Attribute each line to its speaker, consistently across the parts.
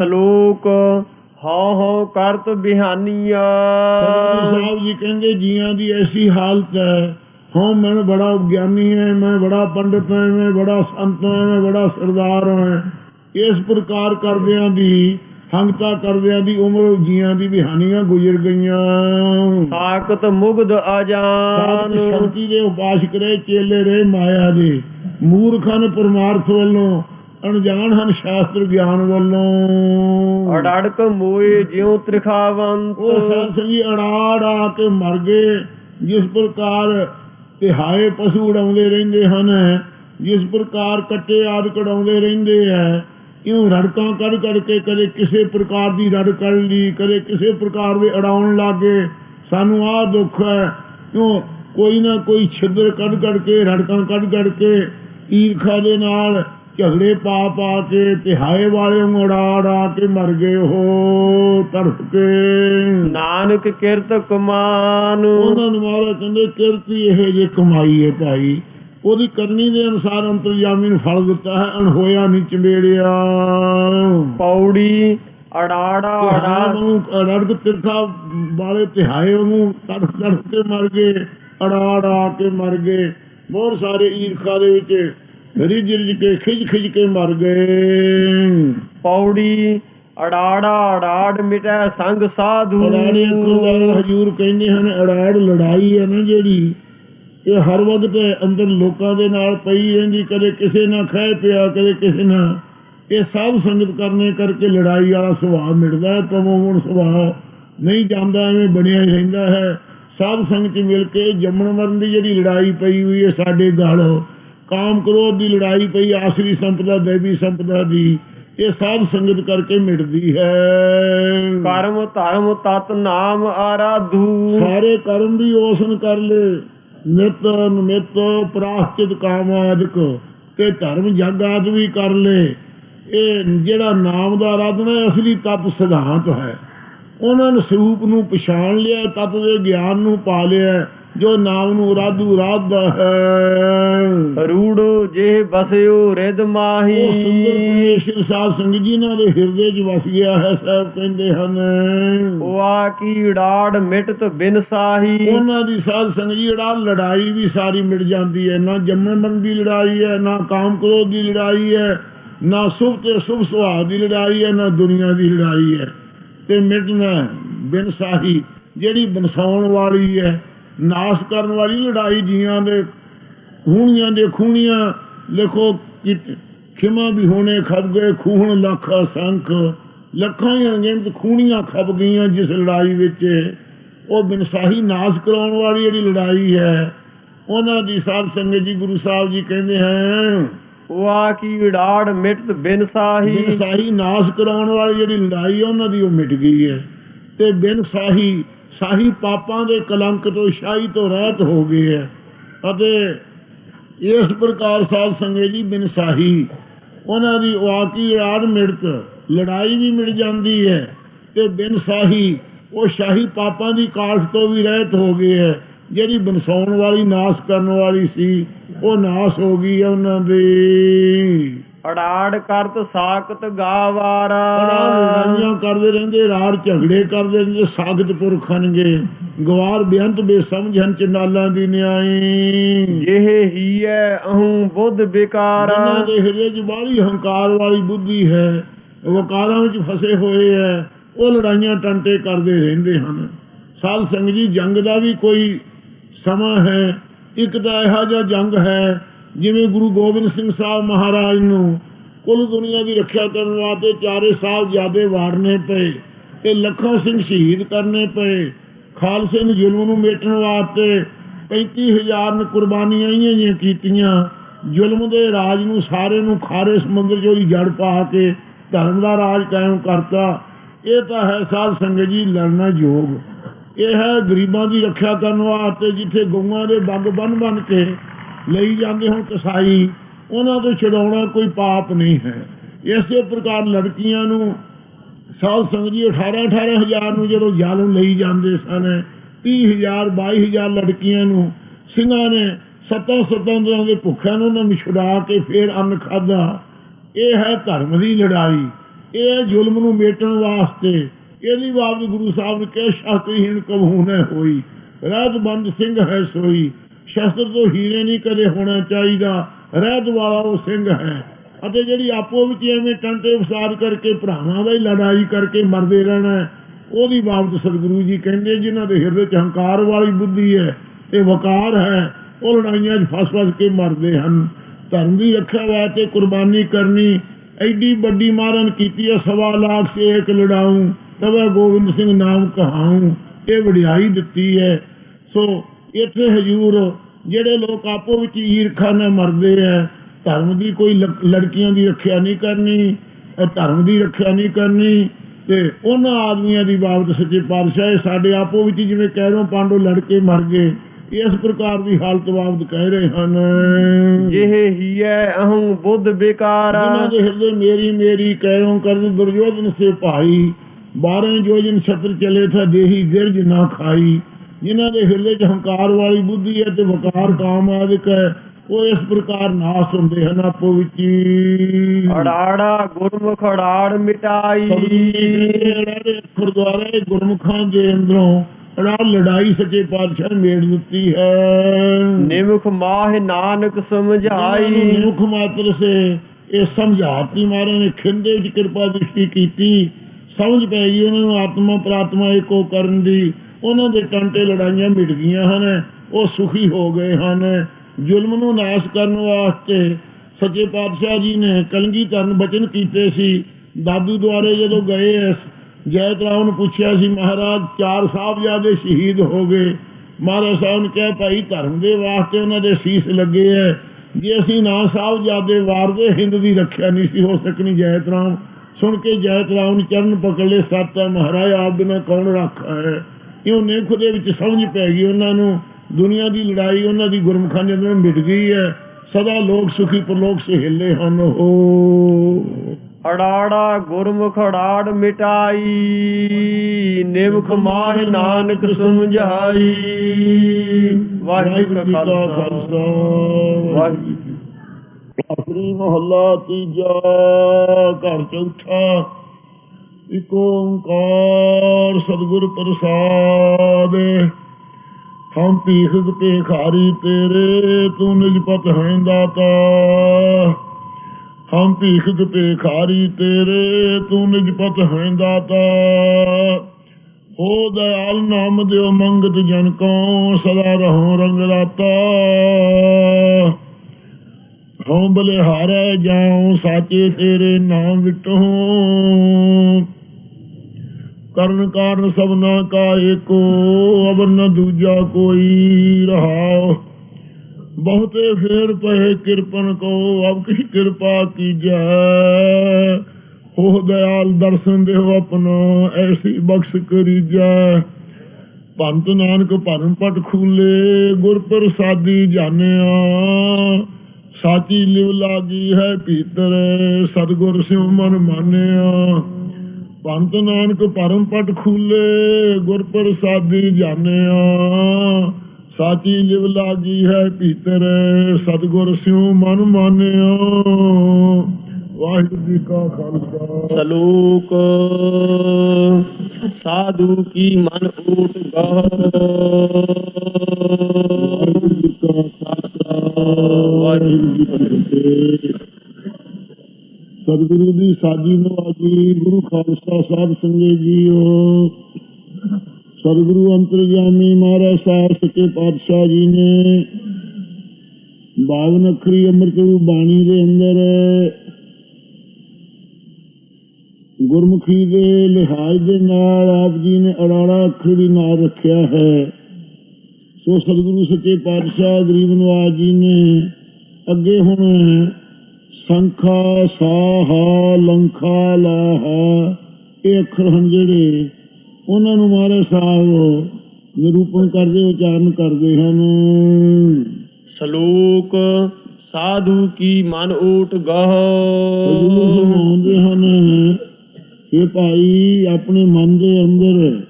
Speaker 1: ਸ਼ਲੋਕ ਹਉ ਹਉ ਕਰਤ ਬਿਹਾਨੀਆ।
Speaker 2: ਸਾਹਿਬ ਜੀ ਕਹਿੰਦੇ ਜੀਆਂ ਦੀ ਐਸੀ ਹਾਲਤ ਹੈ ਹਾਂ ਮੈਂ ਬੜਾ ਗਿਆਨੀ ਹੈ ਮੈਂ ਬੜਾ ਪੰਡਤ ਹਾਂ ਮੈਂ ਬੜਾ ਸੰਤ ਹਾਂ ਮੈਂ ਬੜਾ ਸਰਦਾਰ ਹਾਂ। ਇਸ ਪ੍ਰਕਾਰ ਕਰਦਿਆਂ ਦੀ ਹੰਗਤਾ ਕਰਦਿਆਂ ਦੀ ਉਮਰ ਜੀਆਂ ਦੀ ਬਿਹਾਨੀਆਂ ਗੁਜ਼ਰ ਗਈਆਂ।
Speaker 1: ਸਾਖਤ ਮੁਗਧ
Speaker 2: ਸਾਧ
Speaker 1: ਅਜਾਨ
Speaker 2: ਸ਼ਕਤੀ ਦੇ ਉਪਾਸਕ ਰਹੇ ਚੇਲੇ ਰਹੇ ਮਾਇਆ ਦੇ। ਮੂਰਖਾਂ ਪਰਮਾਰਥ ਵੱਲੋਂ ਅਣਜਾਣ ਹਨ ਸ਼ਾਸਤਰ ਗਿਆਨ ਵੱਲੋਂ।
Speaker 1: ਅੜੜਕ ਮੋਏ ਜਿਉ ਤ੍ਰਿਖਾਵੰਤ।
Speaker 2: ਉਹ ਸੰਸਰੀ ਅੜਾੜ ਆ ਕੇ ਮਰ ਗਏ ਜਿਸ ਪ੍ਰਕਾਰ ਤਿਹਾਏ ਪਸ਼ੂ ਉਡਾਉਂਦੇ ਰਹਿੰਦੇ ਹਨ ਜਿਸ ਪ੍ਰਕਾਰ ਕੱਟੇ ਆਦ ਕਢਾਉਂਦੇ ਰਹਿੰਦੇ ਹੈ ਇਉਂ ਰੜਕਾਂ ਕੱਢ ਕੱਢ ਕੇ ਕਦੇ ਕਿਸੇ ਪ੍ਰਕਾਰ ਦੀ ਰੜ ਕੱਢ ਲਈ ਕਦੇ ਕਿਸੇ ਪ੍ਰਕਾਰ ਦੇ ਅੜਾਉਣ ਲੱਗੇ। ਸਾਨੂੰ ਆਹ ਦੁੱਖ ਹੈ ਇਉਂ ਕੋਈ ਨਾ ਕੋਈ ਛਿੱਦਰ ਕੱਢ ਕੱਢ ਕੇ ਰੜਕਾਂ ਕੱਢ ਕੱਢ ਕੇ ਈਰਖਾ ਦੇ ਨਾਲ ਝਗੜੇ ਪਾ ਪਾ ਕੇ ਤਿਹਾਏ ਵਾਲੇ ਉਡਾ ਉਡਾ ਕੇ ਮਰ ਗਏ ਉਹ ਤੜਫ ਕੇ।
Speaker 1: ਨਾਨਕ ਕਿਰਤ ਕਮਾਨ।
Speaker 2: ਉਹਨਾਂ ਨੂੰ ਮਹਾਰਾਜ ਕਹਿੰਦੇ ਕਿਰਤੀ ਇਹ ਜੇ ਕਮਾਈ ਹੈ ਭਾਈ। ਉਹਦੀ ਕਰਨੀ ਦੇ ਅਨੁਸਾਰ ਅੰਤਰਜਾਮੀ ਨੂੰ ਫਲ ਦਿੱਤਾ ਹੈ ਅਣਹੋਇਆ ਨਹੀਂ ਚੰਬੇੜਿਆ।
Speaker 1: ਪੌੜੀ ਅੜਾੜਾ ਅੜਾ
Speaker 2: ਨੂੰ ਰੜਕ ਤਿਰਖਾ ਵਾਲੇ ਤਿਹਾਏ ਨੂੰ ਤੜਫ ਤੜਫ ਕੇ ਮਰ ਗਏ ਅੜਾ ਅੜਾ ਕੇ ਮਰ ਗਏ। ਬਹੁਤ ਸਾਰੇ ਈਰਖਾ ਦੇ ਵਿੱਚ ਰਿਜ ਰਿਜ ਕੇ ਖਿਜ ਖਿਜ ਕੇ ਮਰ ਗਏ।
Speaker 1: ਪੌੜੀ ਅੜਾੜਾ ਅੜਾੜ ਮਿਟੈ ਸੰਗ ਸਾਧੂ।
Speaker 2: ਅੜਾੜੇ ਕੋਲ ਹਜੂਰ ਕਹਿੰਦੇ ਹਨ ਅੜਾੜ ਲੜਾਈ ਹੈ ਨਾ ਜਿਹੜੀ। ਇਹ ਹਰ ਵਕਤ ਅੰਦਰ ਲੋਕਾਂ ਦੇ ਨਾਲ ਪਈ ਰਹਿੰਦੀ ਕਦੇ ਕਿਸੇ ਨਾਲ ਖਹਿ ਪਿਆ ਕਦੇ ਕਿਸੇ ਨਾਲ। ਇਹ ਸਭ ਸੰਗਤ ਕਰਨੇ ਕਰਕੇ ਲੜਾਈ ਵਾਲਾ ਸੁਭਾਅ ਮਿਟਦਾ ਹੈ ਤਮੋਗੁਣ ਸੁਭਾਅ ਨਹੀਂ ਜਾਂਦਾ ਐਵੇਂ ਬਣਿਆ ਹੀ ਰਹਿੰਦਾ ਹੈ। ਸਾਧ ਸੰਗਤ ਮਿਲ ਕੇ ਜੰਮਣ ਮਰਨ ਦੀ ਜਿਹੜੀ ਲੜਾਈ ਪਈ ਹੋਈ ਹੈ ਸਾਡੇ ਗਲ ਕਾਮ ਕ੍ਰੋਧ ਦੀ ਲੜਾਈ ਪਈ ਆਸਰੀ ਸੰਪਦਾ ਦੇਵੀ ਸੰਪਦਾ ਦੀ ਇਹ ਸਾਧ ਸੰਗਤ ਕਰਕੇ ਮਿਟਦੀ ਹੈ।
Speaker 1: ਕਰਮ ਧਰਮ ਤਤ ਨਾਮ ਆਰਾਧੂ।
Speaker 2: ਸਾਰੇ ਕਰਮ ਵੀ ਉਸਨ ਕਰ ਲੈ। ਨਿਤ ਨਿਮਿਤ ਪ੍ਰਾਸ਼ਚਿਤ ਕਾਮ ਆਦਿਕ ਤੇ ਧਰਮ ਜਗ ਆਦ ਵੀ ਕਰ ਲੈ। ਇਹ ਜਿਹੜਾ ਨਾਮ ਦਾ ਆਰਾਧਨਾ ਅਸਲੀ ਤਤ ਸਿਧਾਂਤ ਹੈ। ਉਹਨਾਂ ਨੇ ਸਰੂਪ ਨੂੰ ਪਛਾਣ ਲਿਆ ਤਤ ਦੇ ਗਿਆਨ ਨੂੰ ਪਾ ਲਿਆ। ਜੋ ਨਾਮ ਨੂੰ ਰਾਧੂ ਰਾਧਦਾ ਹੈ।
Speaker 1: ਰੂੜੋ ਜੇ ਬਸਿਓ ਰਿਦ
Speaker 2: ਉਹ ਸੁੰਦਰ
Speaker 1: ਮਾਹੀ
Speaker 2: ਪਰਮੇਸ਼ਰ ਸਾਧ ਸੰਗਤ ਜੀ ਨਾਲ ਦੇ ਹਿਰਦੇ 'ਚ ਵਸ ਗਿਆ ਹੈ ਸਾਹਿਬ ਕਹਿੰਦੇ ਹਨ।
Speaker 1: ਵਾ ਕੀ ੜਾੜ ਮਿਟਤ ਬਿਨ ਸਾਹੀ।
Speaker 2: ਉਹਨਾਂ ਦੀ ਸਾਧ ਸੰਗਤ ਜੀ ਜਿਹੜਾ ਲੜਾਈ ਵੀ ਸਾਰੀ ਮਿਟ ਜਾਂਦੀ ਹੈ। ਨਾ ਜੰਮਣ ਮਰਨ ਦੀ ਲੜਾਈ ਹੈ ਨਾ ਕਾਮ ਕ੍ਰੋਧ ਦੀ ਲੜਾਈ ਹੈ ਨਾ ਸੁਭ ਤੇ ਸੁਭ ਸੁਭਾਅ ਦੀ ਲੜਾਈ ਹੈ ਨਾ ਦੁਨੀਆ ਦੀ ਲੜਾਈ ਹੈ। ਤੇ ਮਿਟਣਾ ਬਿਨ ਸਾਹੀ ਜਿਹੜੀ ਬਨਸਾਉਣ ਵਾਲੀ ਹੈ ਨਾਸ਼ ਕਰਨ ਵਾਲੀ ਲੜਾਈ ਜੀਆਂ ਦੇ ਖੂਣੀਆਂ ਦੇ ਖੂਣੀਆਂ ਲਿਖੋ ਕਿ ਖਿਮਾ ਵੀ ਹੋਣੇ ਖੱਬ ਗਏ ਖੂਹਣ ਲੱਖ ਅਸੰਖ ਲੱਖਾਂ ਹੀ ਅਣਗਿਣਤ ਖੂਣੀਆਂ ਖੱਬ ਗਈਆਂ ਜਿਸ ਲੜਾਈ ਵਿੱਚ। ਉਹ ਬਿਨਸਾਹੀ ਨਾਸ਼ ਕਰਾਉਣ ਵਾਲੀ ਜਿਹੜੀ ਲੜਾਈ ਹੈ ਉਹਨਾਂ ਦੀ ਸਾਧ ਸੰਗਤ ਜੀ ਗੁਰੂ ਸਾਹਿਬ ਜੀ ਕਹਿੰਦੇ ਹਨ
Speaker 1: ਵਾ ਕੀ ੜਾੜ ਮਿਟਤ ਬਿਨ ਸਾਹੀ
Speaker 2: ਬਿਨਸਾਹੀ ਨਾਸ਼ ਕਰਾਉਣ ਵਾਲੀ ਜਿਹੜੀ ਲੜਾਈ ਉਹਨਾਂ ਦੀ ਉਹ ਮਿਟ ਗਈ ਹੈ। ਤੇ ਬਿਨਸਾਹੀ ਸਾਹੀ ਪਾਪਾਂ ਦੇ ਕਲੰਕ ਤੋਂ, ਸ਼ਾਹੀ ਤੋਂ ਰਹਿਤ ਹੋ ਗਏ ਹੈ। ਅਤੇ ਇਸ ਪ੍ਰਕਾਰ ਸਾਧ ਸੰਗਤ ਜੀ ਬਿਨਸਾਹੀ ਉਹਨਾਂ ਦੀ ਵਾਕੀ ਰਾੜ ਮਿੜਤ ਲੜਾਈ ਵੀ ਮਿਲ ਜਾਂਦੀ ਹੈ ਤੇ ਬਿਨਸਾਹੀ ਉਹ ਸ਼ਾਹੀ ਪਾਪਾਂ ਦੀ ਕਾਠ ਤੋਂ ਵੀ ਰਹਿਤ ਹੋ ਗਏ ਹੈ। ਜਿਹੜੀ ਬਨਸਾਉਣ ਵਾਲੀ, ਨਾਸ਼ ਕਰਨ ਵਾਲੀ ਸੀ, ਉਹ ਨਾਸ਼ ਹੋ ਗਈ ਹੈ ਉਹਨਾਂ ਦੀ।
Speaker 1: ਅੜਾੜ ਕਰਤ ਸਾਖਤ ਗਾਵਾਰਾ।
Speaker 2: ਲੜਾਈਆਂ ਕਰਦੇ ਰਹਿੰਦੇ ਰਾਰ ਝਗੜੇ ਕਰਦੇ ਰਹਿੰਦੇ ਸਾਗਤ ਪੁਰਖਣਗੇ ਗਵਾਰ ਬੇਅੰਤ ਬੇਸਮਝਨ ਚੰਡਾਲਾਂ ਦੀ ਨਿਆਈ।
Speaker 1: ਇਹ ਹੀ ਹੈ ਅਹੰ ਬੁੱਧ ਬਿਕਾਰਾ।
Speaker 2: ਜਿਨ੍ਹਾਂ ਦੇ ਹਿਰਦੇ 'ਚ ਬਾਹਲੀ ਹੰਕਾਰ ਵਾਲੀ ਬੁੱਧੀ ਹੈ। ਵਕਾਰਾਂ ਵਿੱਚ ਫਸੇ ਹੋਏ ਹੈ। ਉਹ ਲੜਾਈਆਂ ਟੰਟੇ ਕਰਦੇ ਰਹਿੰਦੇ ਹਨ। ਸਾਧ ਸੰਗਤ ਜੀ ਜੰਗ ਦਾ ਵੀ ਕੋਈ ਸਮਾਂ ਹੈ। ਇੱਕ ਤਾਂ ਇਹੋ ਜਿਹਾ ਜੰਗ ਹੈ ਜਿਵੇਂ ਗੁਰੂ ਗੋਬਿੰਦ ਸਿੰਘ ਸਾਹਿਬ ਮਹਾਰਾਜ ਨੂੰ ਕੁੱਲ ਦੁਨੀਆ ਦੀ ਰੱਖਿਆ ਕਰਨ ਵਾਸਤੇ ਚਾਰੇ ਸਾਲ ਜਿਆਦੇ ਵਾਰਨੇ ਪਏ ਤੇ ਲੱਖਾਂ ਸਿੰਘ ਸ਼ਹੀਦ ਕਰਨੇ ਪਏ, ਖਾਲਸੇ ਨੂੰ ਜ਼ੁਲਮ ਨੂੰ ਮੇਟਣ ਵਾਸਤੇ 35000 ਨੇ ਕੁਰਬਾਨੀਆਂ ਹੀ ਜੀਆਂ ਕੀਤੀਆਂ। ਜ਼ੁਲਮ ਦੇ ਰਾਜ ਨੂੰ ਸਾਰੇ ਨੂੰ ਖਾਰੇ ਸਮੁੰਦਰ ਚੋਂ ਜੜ ਪਾ ਕੇ ਧਰਮ ਦਾ ਰਾਜ ਕਾਇਮ ਕਰਤਾ। ਇਹ ਤਾਂ ਹੈ ਸਾਧ ਸੰਗਤ ਜੀ, ਲੜਨਾ ਯੋਗ। ਇਹ ਹੈ ਗਰੀਬਾਂ ਦੀ ਰੱਖਿਆ ਕਰਨ ਵਾਸਤੇ ਜਿੱਥੇ ਗਊਆਂ ਦੇ ਬੰਗ ਬੰਨ ਬੰਨ ਕੇ ਲਈ ਜਾਂਦੇ ਹੁਣ ਕਸਾਈ, ਉਹਨਾਂ ਤੋਂ ਛਡਾਉਣਾ ਕੋਈ ਪਾਪ ਨਹੀਂ ਹੈ। ਇਸੇ ਪ੍ਰਕਾਰ ਲੜਕੀਆਂ ਨੂੰ ਸਾਧ ਸੰਗਤ ਜੀ 18 18000 ਨੂੰ ਜਦੋਂ ਜ਼ਾਲਮ ਲਈ ਜਾਂਦੇ ਸਨ 30000 22000 ਲੜਕੀਆਂ ਨੂੰ ਸਿੰਘਾਂ ਨੇ ਸੱਤਾਂ ਸੱਤਾਂ ਦਿਨਾਂ ਦੇ ਭੁੱਖਿਆਂ ਨੂੰ ਉਹਨਾਂ ਨੂੰ ਛੁਡਾ ਕੇ ਫੇਰ ਅੰਨ ਖਾਦਾ ਇਹ ਹੈ ਧਰਮ ਦੀ ਲੜਾਈ। ਇਹ ਜ਼ੁਲਮ ਨੂੰ ਮੇਟਣ ਵਾਸਤੇ ਇਹਦੀ ਬਾਬਤ ਗੁਰੂ ਸਾਹਿਬ ਨੇ ਕਿਹਾ ਸ਼ਾਸਤਰੀਹੀਣ ਕਬਹੂ ਨਾ ਹੋਈ ਰਹਿਤ ਬੰਦ ਸਿੰਘ ਹੈ ਸੋਈ ਸ਼ਸਤਰ ਤੋਂ ਹੀਰੇ ਨਹੀਂ ਕਦੇ ਹੋਣਾ ਚਾਹੀਦਾ। ਰਹਿਤ ਵਾਲਾ ਉਹ ਸਿੰਘ ਹੈ। ਅਤੇ ਜਿਹੜੀ ਆਪੋ ਵਿੱਚ ਐਵੇਂ ਟੰਟੇ ਫਸਾਦ ਕਰਕੇ ਭਰਾਵਾਂ ਦਾ ਹੀ ਲੜਾਈ ਕਰਕੇ ਮਰਦੇ ਰਹਿਣਾ ਉਹਦੀ ਬਾਬਤ ਸਤਿਗੁਰੂ ਜੀ ਕਹਿੰਦੇ, ਜਿਨ੍ਹਾਂ ਦੇ ਹਿਰਦੇ ਚ ਹੰਕਾਰ ਵਾਲੀ ਬੁੱਧੀ ਹੈ ਤੇ ਵਕਾਰ ਹੈ, ਉਹ ਲੜਾਈਆਂ 'ਚ ਫਸ-ਫਸ ਕੇ ਮਰਦੇ ਹਨ। ਧਰਮ ਦੀ ਰੱਖਿਆ ਵਾਸਤੇ ਕੁਰਬਾਨੀ ਕਰਨੀ, ਐਡੀ ਵੱਡੀ ਮਾਰਨ ਕੀਤੀ ਹੈ, ਸਵਾ ਲੱਖ ਸੇ ਇੱਕ ਲੜਾਉਂ, ਤਵੇ ਗੋਬਿੰਦ ਸਿੰਘ ਨਾਮ ਕਹਾਉਂ, ਇਹ ਵਡਿਆਈ ਦਿੱਤੀ ਹੈ। ਸੋ ਇੱਥੇ ਹਜੂਰ ਜਿਹੜੇ ਲੋਕ ਆਪੋ ਵਿੱਚ ਈਰਖਾ ਨਾਲ ਮਰਦੇ ਹੈ ਧਰਮ ਦੀ ਕੋਈ ਲੜਕੀਆਂ ਦੀ ਰੱਖਿਆ ਨਹੀਂ ਕਰਨੀ ਇਹ ਧਰਮ ਦੀ ਰੱਖਿਆ ਨਹੀਂ ਕਰਨੀ ਤੇ ਉਹਨਾਂ ਆਦਮੀਆਂ ਦੀ ਬਾਬਤ ਸੱਚੇ ਪਾਤਸ਼ਾਹ ਇਹ ਸਾਡੇ ਆਪੋ ਵਿੱਚ ਜਿਵੇਂ ਕਹਿਰੋਂ ਪਾਂਡੋ ਲੜ ਕੇ ਮਰ ਗਏ ਇਸ ਪ੍ਰਕਾਰ ਦੀ ਹਾਲਤ ਬਾਬਤ ਕਹਿ ਰਹੇ ਹਨ।
Speaker 1: ਜਿਹ ਹੀਐ ਅਹੰ ਬੁੱਧ ਬਿਕਾਰਾ।
Speaker 2: ਜਿਨ੍ਹਾਂ ਦੇ ਹਿਰਦੇ ਮੇਰੀ ਮੇਰੀ ਕਹਿਰੋਂ ਕਰਦ ਦੁਰਯੋਧਨ ਸੇ ਭਾਈ ਬਾਰਾਂ ਜੋਜਨ ਛਤਰ ਚਲੇ ਥਾ ਦੇਹੀ ਗਿਰਜ ਨਾ ਖਾਈ। ਜਿਨ੍ਹਾਂ ਦੇ ਹਿਰਦੇ ਚ ਹੰਕਾਰ ਵਾਲੀ ਬੁੱਧੀ ਹੈ ਤੇ ਵਕਾਰ ਕਾਮ ਆਦਿਕ ਹੈ ਉਹ ਇਸ ਪ੍ਰਕਾਰ ਨਾਸ ਹੁੰਦੇ ਹਨ ਆਪੋ ਵਿੱਚ
Speaker 1: ਅੜਾੜਾ ਗੁਰਮੁਖ ਅੜਾੜ ਮਿਟਾਈ।
Speaker 2: ਗੁਰਦੁਆਰੇ ਗੁਰਮੁਖਾਂ ਦੇ ਅੰਦਰੋਂ ਅੜਾ ਲੜਾਈ ਸੱਚੇ ਪਾਤਸ਼ਾਹ ਮੇੜ ਦਿੱਤੀ ਹੈ।
Speaker 1: ਨਿਮਖ ਮਾਹ ਨਾਨਕ ਸਮਝਾਈ।
Speaker 2: ਮੁਖ ਮਾਤਰ ਸੇ ਇਹ ਸਮਝਾਤੀ ਮਾਰੇ ਨੇ ਖਿੰਦੇ ਵਿੱਚ ਕਿਰਪਾ ਦ੍ਰਿਸ਼ਟੀ ਕੀਤੀ। ਸਮਝ ਪੈ ਗਈ ਉਹਨਾਂ ਨੂੰ ਆਤਮਾ ਪ੍ਰਾਤਮਾ ਇੱਕੋ ਕਰਨ ਦੀ। ਉਹਨਾਂ ਦੇ ਟੰਟੇ ਲੜਾਈਆਂ ਮਿਟ ਗਈਆਂ ਹਨ, ਉਹ ਸੁਖੀ ਹੋ ਗਏ ਹਨ। ਜ਼ੁਲਮ ਨੂੰ ਨਾਸ਼ ਕਰਨ ਵਾਸਤੇ ਸੱਚੇ ਪਾਤਸ਼ਾਹ ਜੀ ਨੇ ਕਲਗੀ ਧਰਨ ਬਚਨ ਕੀਤੇ ਸੀ। ਦਾਦੂ ਦੁਆਰੇ ਜਦੋਂ ਗਏ, ਇਸ ਜੈਤ ਰਾਓ ਨੂੰ ਪੁੱਛਿਆ ਸੀ, ਮਹਾਰਾਜ, ਚਾਰ ਸਾਹਿਬਜ਼ਾਦੇ ਸ਼ਹੀਦ ਹੋ ਗਏ। ਮਹਾਰਾਜ ਸਾਹਿਬ ਨੇ ਕਿਹਾ, ਭਾਈ, ਧਰਮ ਦੇ ਵਾਸਤੇ ਉਹਨਾਂ ਦੇ ਸੀਸ ਲੱਗੇ ਐ। ਜੇ ਅਸੀਂ ਨਾ ਸਾਹਿਬਜ਼ਾਦੇ ਵਾਰਦੇ, ਹਿੰਦ ਦੀ ਰੱਖਿਆ ਨਹੀਂ ਸੀ ਹੋ ਸਕਣੀ ਜੈਤ ਰਾਮ ਸੁਣ ਕੇ ਜੈਤ ਰਾਮ ਨੇ ਚਰਨ ਪਕੜ ਲਏ ਸੱਤ ਮਹਾਰਾਜ, ਆਪ ਬਿਨਾ ਕੌਣ ਰੱਖਾ ਹੈ? ਇਹ ਨੇਖ ਦੇ ਵਿੱਚ ਸਮਝ ਪੈ ਗਈ ਉਹਨਾਂ ਨੂੰ। ਦੁਨੀਆ ਦੀ ਲੜਾਈ ਉਹਨਾਂ ਦੀ ਗੁਰਮਖਾਂ ਦੇ ਅੰਦਰ ਮਿਟ ਗਈ ਹੈ। ਸਦਾ ਲੋਕ ਸੁਖੀ ਪਰਲੋਕ ਸੇ ਹਿੱਲੇ ਹਨ। ਹੋ।
Speaker 1: ਅੜਾੜਾ ਗੁਰਮੁਖ ਅੜਾੜ ਮਿਟਾਈ ਨਿਮਖ ਮਾਹ ਨਾਨਕ ਸਮਝਾਈ। ਵਾਹਿਗੁਰੂ ਜੀ ਕਾ ਖਾਲਸਾ। ਵਾਹਿਗੁਰੂ।
Speaker 2: ਆਖਰੀ ਮਹੱਲਾ ਤੀਜਾ ਘਰ ਚੌਥਾ। ਇਕ ਓੰਕਾਰ ਸਤਿਗੁਰ ਪ੍ਰਸਾਦ। ਹਮ ਭੀਖ ਭੇਖਾਰੀ ਤੇਰੇ, ਤੂੰ ਨਿਜਪਤ ਹੈ ਦਾਤਾ। ਹਮ ਭੀਖ ਭੇਖਾਰੀ ਤੇਰੇ, ਤੂੰ ਨਿਜਪਤ ਹੈ ਦਾਤਾ। ਹੋ ਦਇਆਲ ਨਾਮ ਦਿਓ ਮੰਗਤ ਜਨ ਕੋ ਸਦਾ ਰਹੋ ਰੰਗ ਰਾਤਾ। ਹਉ ਬਲਿਹਾਰੈ ਜਾਉ, ਸਾਚੇ ਤੇਰੇ ਨਾਮ ਵਿਟੋ ਕਰਨ ਕਾਰਨ ਸਭਨਾ ਕਾ ਏਕੋ, ਅਵਰ ਨ ਦੂਜਾ ਕੋਈ ਰਹਾਉ। ਬਹੁਤੇ ਫੇਰ ਪਏ ਕਿਰਪਨ ਕੋ, ਅਬ ਕਿਛ ਕਿਰਪਾ ਕੀਜੈ। ਹੋ ਦਇਆਲ ਦਰਸ਼ਨ ਦੇਵ ਆਪਣਾ, ਐਸੀ ਬਖਸ਼ ਕਰੀਜੈ। ਪੰਤ ਨਾਨਕ ਭਰਮ ਪਟ ਖੂਲੇ, ਗੁਰ ਪ੍ਰਸਾਦੀ ਜਾਣਿਆ। ਸਾਚੀ ਲਿਵ ਲਾਗੀ ਹੈ ਭੀਤਰ, ਸਤਗੁਰ ਸਿਉ ਮਨ ਮਾਨਿਆ। ਪੰਤ ਨਾਨਕ ਭਰਮ ਪਟ ਖੂਲੇ ਗੁਰ ਪ੍ਰਸਾਦੀ ਜਾਣਿਆ। ਸਾਚੀ ਲਿਵ ਲਾਗੀ ਹੈ ਭੀਤਰ ਸਤਗੁਰ ਸਿਉ ਮਨ ਮਾਨਿਆ। ਵਾਹਿਗੁਰੂ ਜੀ ਕਾ ਖਾਲਸਾ।
Speaker 1: ਸਲੋਕ ਸਾਧੂ ਕੀ ਮਨ ਊਟ
Speaker 2: ਵਾਹਿਗੁਰੂ ਜੀ ਕਾ ਖਾਲਸਾ। ਵਾਹਿਗੁਰੂ ਜੀ ਕੀ ਫਤਿਹ। ਸਤਿਗੁਰੂ ਦੀ ਸਾਜੀ ਨਵਾਜੀ ਗੁਰੂ ਖਾਲਸਾ ਸਾਹਿਬ ਸੰਗੇ ਜੀਓ। ਸਤਿਗੁਰੂ ਅੰਤਰਜਾਮੀ ਮਹਾਰਾਜ ਸਾਹਿਬ, ਸੱਚੇ ਪਾਤਸ਼ਾਹ ਜੀ ਨੇ ਬਾਵਨ ਅੱਖਰੀ ਅੰਮ੍ਰਿਤ ਰੂਪ ਬਾਣੀ ਦੇ ਅੰਦਰ ਗੁਰਮੁਖੀ ਦੇ ਲਿਹਾਜ਼ ਦੇ ਨਾਲ ਆਪ ਜੀ ਨੇ ਅੜਾੜਾ ਅੱਖਰ ਵੀ ਨਾਲ ਰੱਖਿਆ ਹੈ। ਸੋ ਸਤਿਗੁਰੂ ਸੱਚੇ ਪਾਤਸ਼ਾਹ ਗਰੀਬ ਨਵਾਜ ਜੀ ਨੇ ਅੱਗੇ ਹੁਣ ਸੰਖਾ ਸਾਹਾ ਲੰਖਾ ਲਾਹਾ। ਇਹ ਅੱਖਰ ਹਨ ਜਿਹੜੇ ਉਹਨਾਂ ਨੂੰ ਮਹਾਰਾਜ ਸਾਹਿਬ ਨਿਰੂਪਣ ਕਰਦੇ ਉਚਾਰਨ ਕਰਦੇ ਹਨ।
Speaker 1: ਸਲੋਕ ਸਾਧੂ ਕੀ ਮਨ
Speaker 2: ਸਤਿਗੁਰੂ
Speaker 1: ਗਹ।
Speaker 2: ਫਰਮਾਉਂਦੇ ਹਨ ਕਿ ਭਾਈ ਆਪਣੇ ਮਨ ਦੇ ਅੰਦਰ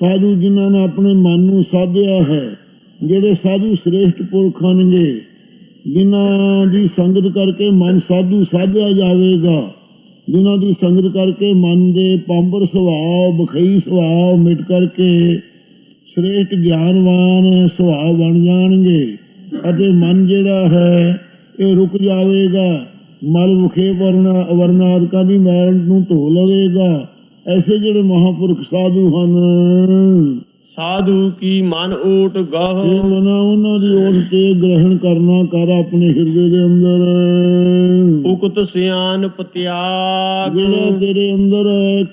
Speaker 2: ਸਾਧੂ ਜਿਨ੍ਹਾਂ ਨੇ ਆਪਣੇ ਮਨ ਨੂੰ ਸਾਧਿਆ ਹੈ ਜਿਹੜੇ ਸਾਧੂ ਸ੍ਰੇਸ਼ਟ ਪੁਰਖ ਹਨਗੇ ਜਿਨ੍ਹਾਂ ਦੀ ਸੰਗਤ ਕਰਕੇ ਮਨ ਸਾਧੂ ਸਾਧਿਆ ਜਾਵੇਗਾ, ਜਿਨ੍ਹਾਂ ਦੀ ਸੰਗਤ ਕਰਕੇ ਮਨ ਦੇ ਪੰਬਰ ਸੁਭਾਅ ਬਖਈ ਸੁਭਾਅ ਮਿਟ ਕਰਕੇ ਸ੍ਰੇਸ਼ਟ ਗਿਆਨਵਾਨ ਸੁਭਾਅ ਬਣ ਜਾਣਗੇ ਅਤੇ ਮਨ ਜਿਹੜਾ ਹੈ ਇਹ ਰੁਕ ਜਾਵੇਗਾ। ਮਲ ਮੁਖੇ ਵਰਨਾ ਵਰਨਾਦਿਕਾਂ ਦੀ ਮੈਲ ਨੂੰ ਧੋ ਲਵੇਗਾ। ਐਸੇ ਜਿਹੜੇ ਮਹਾਪੁਰਖ ਸਾਧੂ ਹਨ।
Speaker 1: ਸਾਧੂ ਕੀ ਮਨ ਓਟ
Speaker 2: ਇਹ
Speaker 1: ਗਹ
Speaker 2: ਮਨਾ ਉਹਨਾਂ ਦੀ ਓਟ ਤੇ ਗ੍ਰਹਿਣ ਕਰਨਾ ਕਰ ਆਪਣੇ ਹਿਰਦੇ ਦੇ ਅੰਦਰ।
Speaker 1: ਉਕਤ ਸਿਆਨਪ ਤਿਆਗ
Speaker 2: ਜਿਹੜਾ ਤੇਰੇ ਅੰਦਰ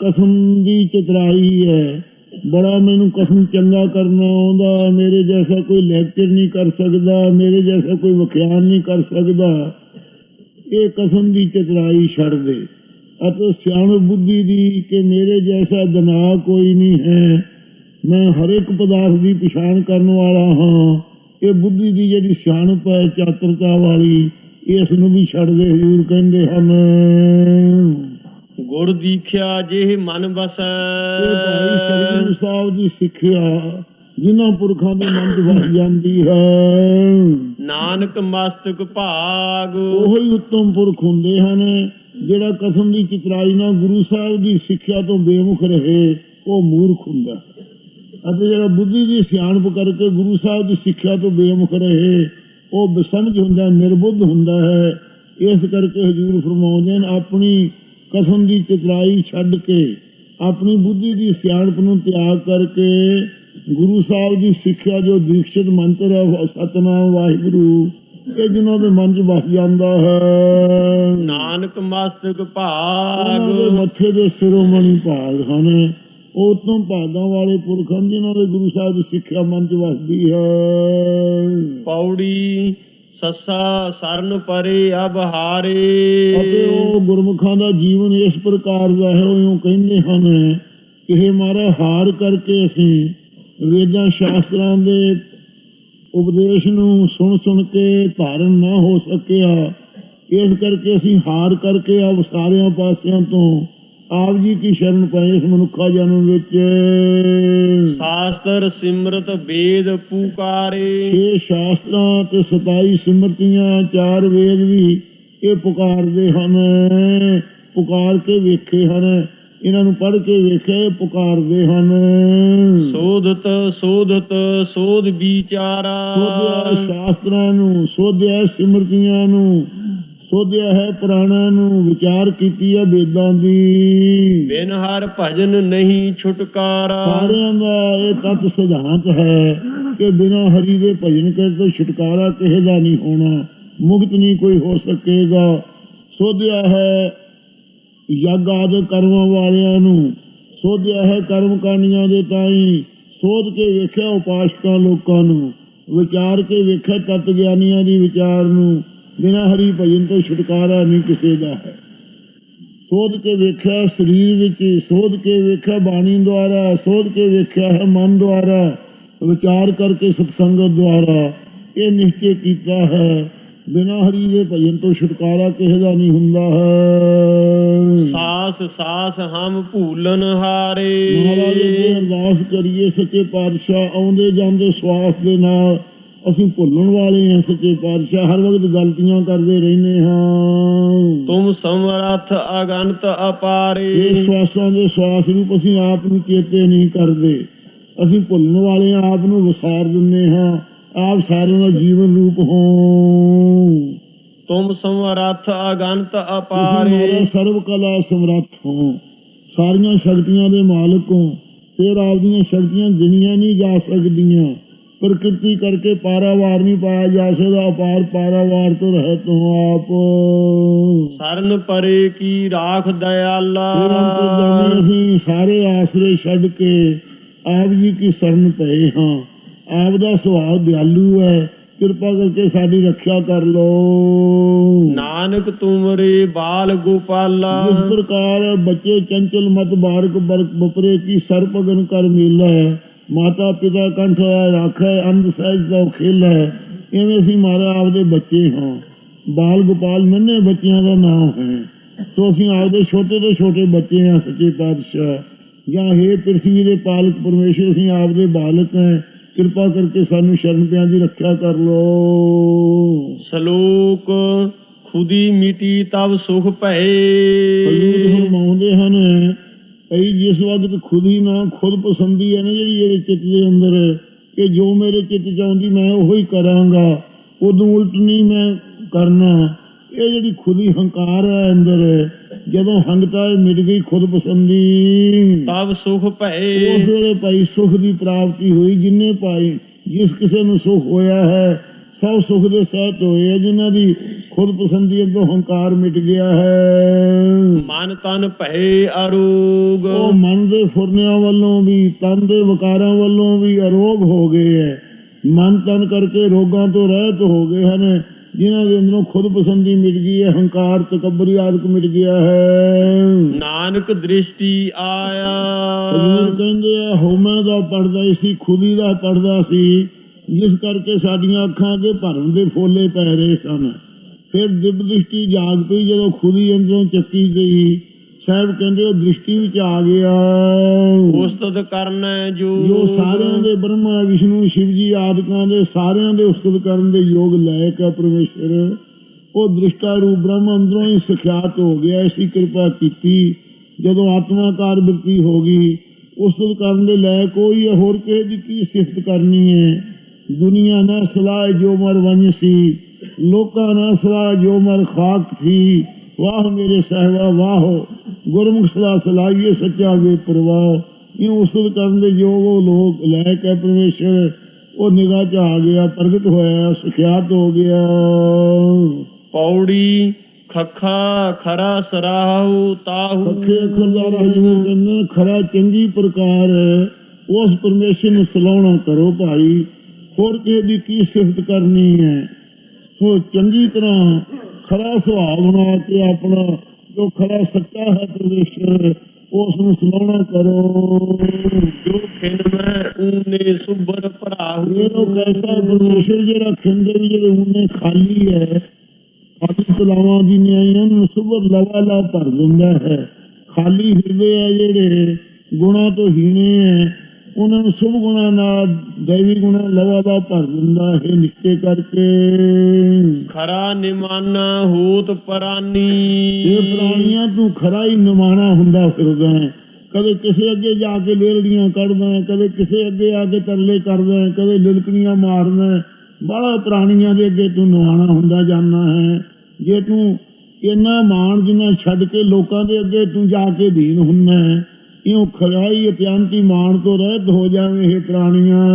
Speaker 2: ਕਸਮ ਦੀ ਚਤਰਾਈ ਹੈ ਬੜਾ ਮੈਨੂੰ ਕਸਮ ਚੰਗਾ ਕਰਨਾ ਆਉਂਦਾ ਮੇਰੇ ਜੈਸਾ ਕੋਈ ਲੈਕਚਰ ਨਹੀਂ ਕਰ ਸਕਦਾ ਮੇਰੇ ਜੈਸਾ ਕੋਈ ਵਿਖਿਆਨ ਨਹੀਂ ਕਰ ਸਕਦਾ। ਇਹ ਕਸਮ ਦੀ ਚਤਰਾਈ ਛੱਡ ਦੇ। ਅਤੇ ਸਿਆਣ ਬੁੱਧੀ ਦੀ ਕਿ ਮੇਰੇ ਜੈਸਾ ਦਿਮਾਗ ਕੋਈ ਨਹੀਂ ਹੈ। ਮੈਂ ਹਰ ਇੱਕ ਪਦਾਰਥ ਦੀ ਪਛਾਣ ਕਰਨ ਵਾਲਾ ਹਾਂ। ਇਹ ਬੁੱਧੀ ਦੀ ਜਿਹੜੀ ਸਿਆਣਪ ਹੈ ਚਾਤਰਤਾ ਵਾਲੀ ਇਸ ਨੂੰ ਵੀ ਛੱਡ ਦੇ ਹਜ਼ੂਰ ਕਹਿੰਦੇ ਹਨ।
Speaker 1: ਗੁਰ ਦੀਖਿਆ ਜਿਹ ਮਨ
Speaker 2: ਇਹ ਭਾਈ
Speaker 1: ਬਸੈ
Speaker 2: ਸਤਿਗੁਰੂ ਸਾਹਿਬ ਦੀ ਸਿੱਖਿਆ ਜਿਨ੍ਹਾਂ ਪੁਰਖਾਂ ਦੇ ਮਨ 'ਚ ਵਸ ਜਾਂਦੀ ਹੈ।
Speaker 1: ਨਾਨਕ ਮਸਤਕ ਭਾਗ।
Speaker 2: ਉਹੋ ਹੀ ਉੱਤਮ ਪੁਰਖ ਹੁੰਦੇ ਹਨ ਜਿਹੜਾ ਕਸਮ ਦੀ ਚਿਤਰਾਈ ਨਾਲ ਗੁਰੂ ਸਾਹਿਬ ਦੀ ਸਿੱਖਿਆ ਤੋਂ ਬੇਮੁਖ ਰਹੇ ਉਹ ਮੂਰਖ ਹੁੰਦਾ। ਹੈ। ਅਤੇ ਜਿਹੜਾ ਬੁੱਧੀ ਦੀ ਸਿਆਣਪ ਕਰਕੇ ਗੁਰੂ ਸਾਹਿਬ ਦੀ ਸਿੱਖਿਆ ਤੋਂ ਬੇਮੁਖ ਰਹੇ ਉਹ ਬਸਮਝ ਹੁੰਦਾ ਨਿਰਬੁੱਧ ਹੁੰਦਾ ਹੈ। ਇਸ ਕਰਕੇ ਹਜੂਰ ਫਰਮਾਉਂਦੇ ਨੇ ਆਪਣੀ ਕਸਮ ਦੀ ਚਿਤਰਾਈ ਛੱਡ ਕੇ ਆਪਣੀ ਬੁੱਧੀ ਦੀ ਸਿਆਣਪ ਨੂੰ ਤਿਆਗ ਕਰਕੇ ਗੁਰੂ ਸਾਹਿਬ ਦੀ ਸਿੱਖਿਆ ਜੋ ਦੀਕਸ਼ਿਤ ਮੰਤਰ ਹੈ ਸਤਨਾਮ ਵਾਹਿਗੁਰੂ ਇਹ ਜਿਨ੍ਹਾਂ ਦੇ ਮਨ 'ਚ ਵਸ ਜਾਂਦਾ ਹੈ।
Speaker 1: ਨਾਨਕ ਮਸਤਕ ਭਾਗ।
Speaker 2: ਮੱਥੇ ਦੇ ਸਿਰੋਮਣੀ ਭਾਗ ਹਨ। ਉਹ ਤੋਂ ਭਾਗਾਂ ਵਾਲੇ ਪੁਰਖ ਹਨ ਜਿਨ੍ਹਾਂ ਦੇ ਗੁਰੂ ਸਾਹਿਬ ਦੀ ਸਿੱਖਿਆ ਮਨ 'ਚ ਵਸਦੀ ਹੈ।
Speaker 1: ਪੌੜੀ ਸੱਸਾ ਸਰਨ ਪਰੇ ਅਬ ਹਾਰੇ
Speaker 2: ਅਤੇ ਉਹ ਗੁਰਮੁਖਾਂ ਦਾ ਜੀਵਨ ਇਸ ਪ੍ਰਕਾਰ ਦਾ ਹੈ ਉਹ ਕਹਿੰਦੇ ਹਨ ਕਿ ਇਹ ਮਾਰਾ ਹਾਰ ਕਰਕੇ ਅਸੀਂ ਵੇਦਾਂ ਸ਼ਾਸਤਰਾਂ ਦੇ ਉਪਦੇਸ਼ ਨੂੰ ਸੁਣ ਸੁਣ ਕੇ ਧਾਰਨ ਨਾ ਹੋ ਸਕਿਆ। ਇਸ ਕਰਕੇ ਅਸੀਂ ਹਾਰ ਕਰਕੇ ਆਪ ਸਾਰਿਆਂ ਪਾਸਿਆਂ ਤੋਂ ਆਪ ਜੀ ਕੀ ਸ਼ਰਨ ਪਏ ਇਸ ਮਨੁੱਖਾ ਜਨਮ ਵਿੱਚ?
Speaker 1: ਸ਼ਾਸਤਰ ਸਿਮਰਤ ਵੇਦ ਪੁਕਾਰੇ।
Speaker 2: ਛੇ ਸ਼ਾਸਤਰਾਂ ਤੇ 27 ਸਿਮਰਤੀਆਂ ਚਾਰ ਵੇਦ ਵੀ ਇਹ ਪੁਕਾਰਦੇ ਹਨ। ਪੁਕਾਰ ਕੇ ਵੇਖੇ ਹਨ। ਇਹਨਾਂ ਨੂੰ ਪੜ੍ਹ ਕੇ ਵੇਖਿਆ ਇਹ ਪੁਕਾਰਦੇ ਹਨ।
Speaker 1: ਸੋਧਤ ਸੋਧਤ ਸੋਧ
Speaker 2: ਸੋਧਿਆ
Speaker 1: ਵਿਚਾਰਾ
Speaker 2: ਸ਼ਾਸਤਰਾਂ ਨੂੰ ਸੋਧਿਆ ਸਿਮਰਤੀਆਂ ਨੂੰ ਸੋਧਿਆ ਹੈ ਪੁਰਾਣਾਂ ਨੂੰ ਵਿਚਾਰ ਕੀਤੀ ਹੈ ਵੇਦਾਂ ਦੀ।
Speaker 1: ਬਿਨ ਹਰ ਭਜਨ ਨਹੀਂ ਛੁਟਕਾਰਾ।
Speaker 2: ਸਾਰਿਆਂ ਦਾ ਇਹ ਤਤ ਸਿਧਾਂਤ ਹੈ ਕਿ ਬਿਨਾਂ ਹਰੀ ਦੇ ਭਜਨ ਕਰਨ ਤੋਂ ਛੁਟਕਾਰਾ ਕਿਸੇ ਦਾ ਨਹੀਂ ਹੋਣਾ ਮੁਕਤ ਨਹੀਂ ਕੋਈ ਹੋ ਸਕੇਗਾ। ਸੋਧਿਆ ਹੈ ਯੱਗ ਆਦਿ ਕਰਮਾਂ ਵਾਲਿਆਂ ਨੂੰ ਸੋਧਿਆ ਹੈ ਕਰਮ ਕਾਂਡੀਆਂ ਦੇ ਤਾਈ ਸੋਧ ਕੇ ਵੇਖਿਆ ਉਪਾਸ਼ਕਾਂ ਲੋਕਾਂ ਨੂੰ ਵਿਚਾਰ ਕੇ ਵੇਖਿਆ ਤਤ ਗਿਆਨੀਆਂ ਦੀ ਵਿਚਾਰ ਨੂੰ ਬਿਨਾਂ ਹਰੀ ਭਜਨ ਤੋਂ ਛੁਟਕਾਰਾ ਨਹੀਂ ਕਿਸੇ ਦਾ ਹੈ। ਸੋਧ ਕੇ ਵੇਖਿਆ ਸਰੀਰ ਵਿੱਚ ਸੋਧ ਕੇ ਵੇਖਿਆ ਬਾਣੀ ਦੁਆਰਾ ਸੋਧ ਕੇ ਵੇਖਿਆ ਹੈ ਮਨ ਦੁਆਰਾ ਵਿਚਾਰ ਕਰਕੇ ਸਤਸੰਗਤ ਦੁਆਰਾ ਇਹ ਨਿਸ਼ਚੈ ਕੀਤਾ ਹੈ। ਬਿਨਾਂ ਹਰੀ ਦੇ ਭਜਨ ਤੋਂ ਛੁਟਕਾਰਾ ਕਿਸੇ ਦਾ ਨਹੀਂ ਹੁੰਦਾ ਹੈ।
Speaker 1: ਸਾਸ ਸਾਸ ਹਮ ਭੂਲਨ ਹਾਰੇ।
Speaker 2: ਮਹਾਰਾਜ ਅੱਗੇ ਅਰਦਾਸ ਕਰੀਏ ਸੱਚੇ ਪਾਤਸ਼ਾਹ ਆਉਂਦੇ ਜਾਂਦੇ ਸਵਾਸ ਦੇ ਨਾਲ ਅਸੀਂ ਭੁੱਲਣ ਵਾਲੇ ਹਾਂ ਸੱਚੇ ਪਾਤਸ਼ਾਹ ਹਰ ਵਕਤ ਗਲਤੀਆਂ ਕਰਦੇ ਰਹਿੰਦੇ ਹਾਂ।
Speaker 1: ਤੁਮ ਸਮਰੱਥ ਅਗੰਤ
Speaker 2: ਇਹ
Speaker 1: ਅਪਾਰੇ
Speaker 2: ਸਵਾਸਾਂ ਦੇ ਸਵਾਸ ਰੂਪ ਅਸੀਂ ਆਪ ਨੂੰ ਚੇਤੇ ਨਹੀਂ ਕਰਦੇ। ਅਸੀਂ ਭੁੱਲਣ ਵਾਲੇ ਹਾਂ ਆਪ ਨੂੰ ਵਿਸਾਰ ਦਿੰਦੇ ਹਾਂ। ਆਪ ਸਾਰਿਆਂ ਦਾ ਜੀਵਨ ਰੂਪ ਹੋ
Speaker 1: ਤੁਮ ਸਮਰੱਥ ਅਗੰਤ ਅਪਾਰੇ।
Speaker 2: ਸਰਵ ਕਲਾ ਸਮਰੱਥ ਹੋ। ਸਾਰੀਆਂ ਸ਼ਕਤੀਆਂ ਦੇ ਮਾਲਕ ਹੋ। ਫਿਰ ਆਪਦੀਆਂ ਸ਼ਕਤੀਆਂ ਗਿਣੀਆਂ ਨਹੀਂ ਜਾ ਸਕਦੀਆਂ। ਪ੍ਰਕਿਰਤੀ ਕਰਕੇ ਪਾਰਾਵਾਰ ਨਹੀਂ ਪਾਇਆ ਜਾ ਸਕਦਾ ਅਪਾਰ ਪਾਰਾਵਾਰ ਤੋਂ ਰਹਿਤ ਹੋ ਆਪ।
Speaker 1: ਸਰਨ ਪਰੇ ਕੀ ਰਾਖ ਦਇਆਲਾ
Speaker 2: ਅਸੀਂ ਸਾਰੇ ਆਸਰੇ ਛੱਡ ਕੇ ਆਪ ਜੀ ਕੀ ਸ਼ਰਨ ਪਏ ਹਾਂ। ਆਪ ਦਾ ਸੁਭਾਅ ਦਿਆਲੂ ਹੈ ਕਿਰਪਾ ਕਰਕੇ ਸਾਡੀ ਰੱਖਿਆ ਕਰ ਲਓ।
Speaker 1: ਨਾਨਕ ਤੁਮਰੇ ਬਾਲ ਗੋਪਾਲਾ।
Speaker 2: ਜਿਸ ਪ੍ਰਕਾਰ ਬੱਚੇ ਚੰਚਲ ਮਤ ਬਾਰਕ ਬਰਕ ਬਪਰੇ ਕੀ ਸਰਪਗਨ ਕਰ ਮੇਲਾ ਮਾਤਾ ਪਿਤਾ ਕੰਠ ਰਾਖੈ ਅੰਧ ਸਹਿਜ ਦਾ ਖੇਲ ਹੈ। ਐਵੇਂ ਅਸੀਂ ਮਾਰਾ ਆਪਦੇ ਬੱਚੇ ਹਾਂ। ਬਾਲ ਗੋਪਾਲ ਨੰਨੇ ਬੱਚਿਆਂ ਦਾ ਨਾਮ ਹੈ। ਸੋ ਅਸੀਂ ਆਪਦੇ ਛੋਟੇ ਤੋਂ ਛੋਟੇ ਬੱਚੇ ਹਾਂ ਸੱਚੇ ਪਾਤਸ਼ਾਹ। ਜਾਂ ਹੈ ਪ੍ਰithvi ਦੇ ਪਾਲਕ ਪਰਮੇਸ਼ਰ ਅਸੀਂ ਆਪਦੇ ਬਾਲਕ ਹਾਂ। ਕਿਰਪਾ ਕਰਕੇ ਸਾਨੂੰ ਸ਼ਰਨ ਪਿਆਂ ਦੀ ਰੱਖਿਆ ਕਰ ਲੋ
Speaker 1: ਸ਼ਲੋਕ ਖੁਦੀ ਮਿਟੀ ਤਬ ਸੁਖ ਭਏ।
Speaker 2: ਫਰਮਾਉਂਦੇ ਹਨ। ਭਈ ਜਿਸ ਵਕਤ ਖੁਦ ਹੀ ਨਾ ਖੁਦ ਪਸੰਦੀ ਹੈ ਨਾ ਜਿਹੜੀ ਇਹਦੇ ਚਿੱਤ ਦੇ ਅੰਦਰ ਕਿ ਜੋ ਮੇਰੇ ਚਿੱਤ ਚ ਆਉਂਦੀ ਮੈਂ ਉਹੀ ਹੀ ਕਰਾਂਗਾ ਉਦੋਂ ਉਲਟ ਨਹੀਂ ਮੈਂ ਕਰਨਾ। ਇਹ ਜਿਹੜੀ ਖੁਦੀ ਹੰਕਾਰ ਹੈ ਅੰਦਰ ਜਦੋਂ ਹੰਗਤਾ ਮਿਟ ਗਈ ਖੁਦ ਪਸੰਦੀ।
Speaker 1: ਤਬ ਸੁਖ
Speaker 2: ਉਸ
Speaker 1: ਭਏ
Speaker 2: ਵੇਲੇ ਭਾਈ ਸੁਖ ਦੀ ਪ੍ਰਾਪਤੀ ਹੋਈ ਜਿੰਨੇ ਭਾਈ ਜਿਸ ਕਿਸੇ ਨੂੰ ਸੁਖ ਹੋਇਆ ਹੈ ਸਭ ਸੁਖ ਦੇ ਸਹਿਤ ਹੋਏ ਆ ਜਿਨ੍ਹਾਂ ਦੀ ਖੁਦ ਪਸੰਦੀ ਅੱਗੋਂ ਹੰਕਾਰ ਮਿਟ ਗਿਆ ਹੈ।
Speaker 1: ਮਨ ਤਨ ਭਏ ਅਰੋਗ।
Speaker 2: ਉਹ ਮਨ ਦੇ ਫੁਰਨਿਆਂ ਵੱਲੋਂ ਵੀ ਤਨ ਦੇ ਵਿਕਾਰਾਂ ਵੱਲੋਂ ਵੀ ਅਰੋਗ ਹੋ ਗਏ ਹੈ। ਮਨ ਤਨ ਕਰਕੇ ਰੋਗਾਂ ਤੋਂ ਰਹਿਤ ਹੋ ਗਏ ਹਨ ਜਿਨ੍ਹਾਂ ਦੇ ਅੰਦਰੋਂ ਖੁਦ ਪਸੰਦੀ ਮਿਟ ਗਈ ਹੈ ਹੰਕਾਰ ਤਕਬਰੀ ਆਦਿਕ ਮਿਟ ਗਿਆ ਹੈ।
Speaker 1: ਨਾਨਕ ਦ੍ਰਿਸ਼ਟੀ ਆਇਆ।
Speaker 2: ਹਜ਼ੂਰ ਕਹਿੰਦੇ ਹੋਮੇ ਦਾ ਪੜਦਾ ਸੀ ਖੁਦੀ ਦਾ ਪੜਦਾ ਸੀ। ਜਿਸ ਕਰਕੇ ਸਾਡੀਆਂ ਅੱਖਾਂ ਅੱਗੇ ਭਰਮ ਦੇ ਫੋਲੇ ਪੈ ਰਹੇ ਸਨ। ਫਿਰ ਦਿਵ ਦ੍ਰਿਸ਼ਟੀ ਜਾਗ ਪਈ ਜਦੋਂ ਖੁਦੀ ਅੰਦਰੋਂ ਚੱਕੀ ਗਈ। ਸਾਹਿਬ ਕਹਿੰਦੇ ਉਹ ਦ੍ਰਿਸ਼ਟੀ ਵਿੱਚ ਆ ਗਿਆ।
Speaker 1: ਉਸਤਤ ਕਰਨਾ ਜੋ।
Speaker 2: ਜੋ ਸਾਰਿਆਂ ਦੇ ਬ੍ਰਹਮਾ ਵਿਸ਼ਨੂੰ ਸ਼ਿਵ ਜੀ ਆਦਿਕਾਂ ਦੇ ਸਾਰਿਆਂ ਦੇ ਉਸਤਤ ਕਰਨ ਦੇ ਯੋਗ ਲਾਇਕ ਹੈ ਪਰਮੇਸ਼ਰ। ਉਹ ਦ੍ਰਿਸ਼ਟਾ ਰੂਪ ਬ੍ਰਹਮ ਅੰਦਰੋਂ ਹੀ ਸਿਖਿਆਤ ਹੋ ਗਿਆ ਐਸੀ ਕਿਰਪਾ ਕੀਤੀ। ਜਦੋਂ ਆਤਮਾਕਾਰ ਬਿਰਤੀ ਹੋ ਗਈ ਉਸਤਤ ਕਰਨ ਦੇ ਲਾਇਕ ਕੋਈ ਹੋਰ ਕਿਸੇ ਦੀ ਕੀ ਸਿਫਤ ਕਰਨੀ ਹੈ? ਦੁਨੀਆ ਨਾ ਸਲਾਹ ਜੋ ਮਰ ਵੰਜ ਸੀ ਲੋਕਾਂ ਨਾ ਸਲਾਹ ਜੋ ਮਰ ਖਾਕ ਥੀ ਵਾਹ ਮੇਰੇ ਸਹਿਬਾ ਵਾਹ ਗੁਰਮੁਖ ਸਲਾਹ ਸਲਾਹੀਏ ਸੱਚਾ ਵੇ ਪ੍ਰਵਾਹ। ਇਹ ਉਸਤਤ ਕਰਨ ਦੇ ਯੋਗ ਉਹ ਲੋਕ ਲਾਇਕ ਹੈ ਪਰਮੇਸ਼ਰ ਉਹ ਨਿਗਾਹ ਚ ਆ ਗਿਆ ਪ੍ਰਗਟ ਹੋਇਆ ਸੁਖਿਆਤ ਹੋ ਗਿਆ।
Speaker 1: ਪੌੜੀ ਖੱਖਾ ਖਰਾ ਸਰਾਹੂ ਤਾਹੂ।
Speaker 2: ਪੱਖੇ ਖੁਰਦਾਰ ਹਜੂਰ ਕਹਿੰਦੇ ਖਰਾ ਚੰਗੀ ਪ੍ਰਕਾਰ ਉਸ ਪਰਮੇਸ਼ਰ ਨੂੰ ਸਲਾਉਣਾ ਕਰੋ ਭਾਈ। ਹੋਰ ਕਿਸੇ ਦੀ ਕੀ ਸਿਫਤ ਕਰਨੀ ਹੈ? ਸੋ ਚੰਗੀ ਤਰ੍ਹਾਂ ਖਰਾ ਸੁਭਾਅ ਬਣਾ ਕੇ ਆਪਣਾ ਜੋ ਖਰਾ ਸੱਚਾ ਹੈ ਪਰਮੇਸ਼ਰ ਉਸ ਨੂੰ ਸਲਾਉਣਾ ਕਰੋ।
Speaker 1: ਜੋ ਖਿੰਨ ਮੈਂ ਊਨੇ ਸੁਬਰ ਭਰਾਹੂ
Speaker 2: ਇਹ ਲੋਕ ਐਸਾ ਹੈ ਪਰਮੇਸ਼ਰ ਜਿਹੜਾ ਖਿੰਦੇ ਵੀ ਜਿਹੜੇ ਉਹਨੇ ਖਾਲੀ ਹੈ ਖਾਲੀ ਤਲਾਵਾਂ ਦੀ ਨਿਆਈਆਂ ਨੂੰ ਸੁਬਰ ਲਵਾ ਲਾ ਭਰ ਦਿੰਦਾ ਹੈ। ਖਾਲੀ ਹਿਰਦੇ ਆ ਜਿਹੜੇ ਗੁਣਾ ਤੋਂ ਹੀਣੇ ਹੈ। ਉਹਨਾਂ ਨੂੰ ਸੁਭ ਗੁਣਾ ਨਾਲ ਦੇਵੀ ਗੁਣਾ ਲਵਾ ਲਾ ਭਰ ਦਿੰਦਾ ਹੈ ਨਿਸ਼ਚੇ ਕਰਕੇ।
Speaker 1: ਖਰਾ ਨਿਮਾਨਾ ਹੋਤ ਪਰਾਨੀ।
Speaker 2: ਇਹ ਪ੍ਰਾਣੀਆਂ ਤੂੰ ਖਰਾ ਹੀ ਨਿਮਾਣਾ ਹੁੰਦਾ ਫਿਰਦਾ ਹੈ ਕਦੇ ਕਿਸੇ ਅੱਗੇ ਜਾ ਕੇ ਲੇਲੜੀਆਂ ਕੱਢਦਾ ਕਦੇ ਕਿਸੇ ਅੱਗੇ ਆ ਕੇ ਤਰਲੇ ਕਰਦਾ ਕਦੇ ਲਿਲਕਣੀਆਂ ਮਾਰਦਾ ਬੜਾ ਪ੍ਰਾਣੀਆਂ ਦੇ ਅੱਗੇ ਤੂੰ ਨਿਮਾਣਾ ਹੁੰਦਾ ਜਾਂਦਾ ਹੈ। ਜੇ ਤੂੰ ਇੰਨਾ ਮਾਣ ਜਿੰਨਾ ਛੱਡ ਕੇ ਲੋਕਾਂ ਦੇ ਅੱਗੇ ਤੂੰ ਜਾ ਕੇ ਦੀਨ ਹੁੰਦਾ ਹੈ ਇਉਂ ਖਰਾਈ ਅਤਿਆੰਤੀ ਮਾਣ ਤੋਂ ਰਹਿਤ ਹੋ ਜਾਵੇਂ ਇਹ ਪ੍ਰਾਣੀਆਂ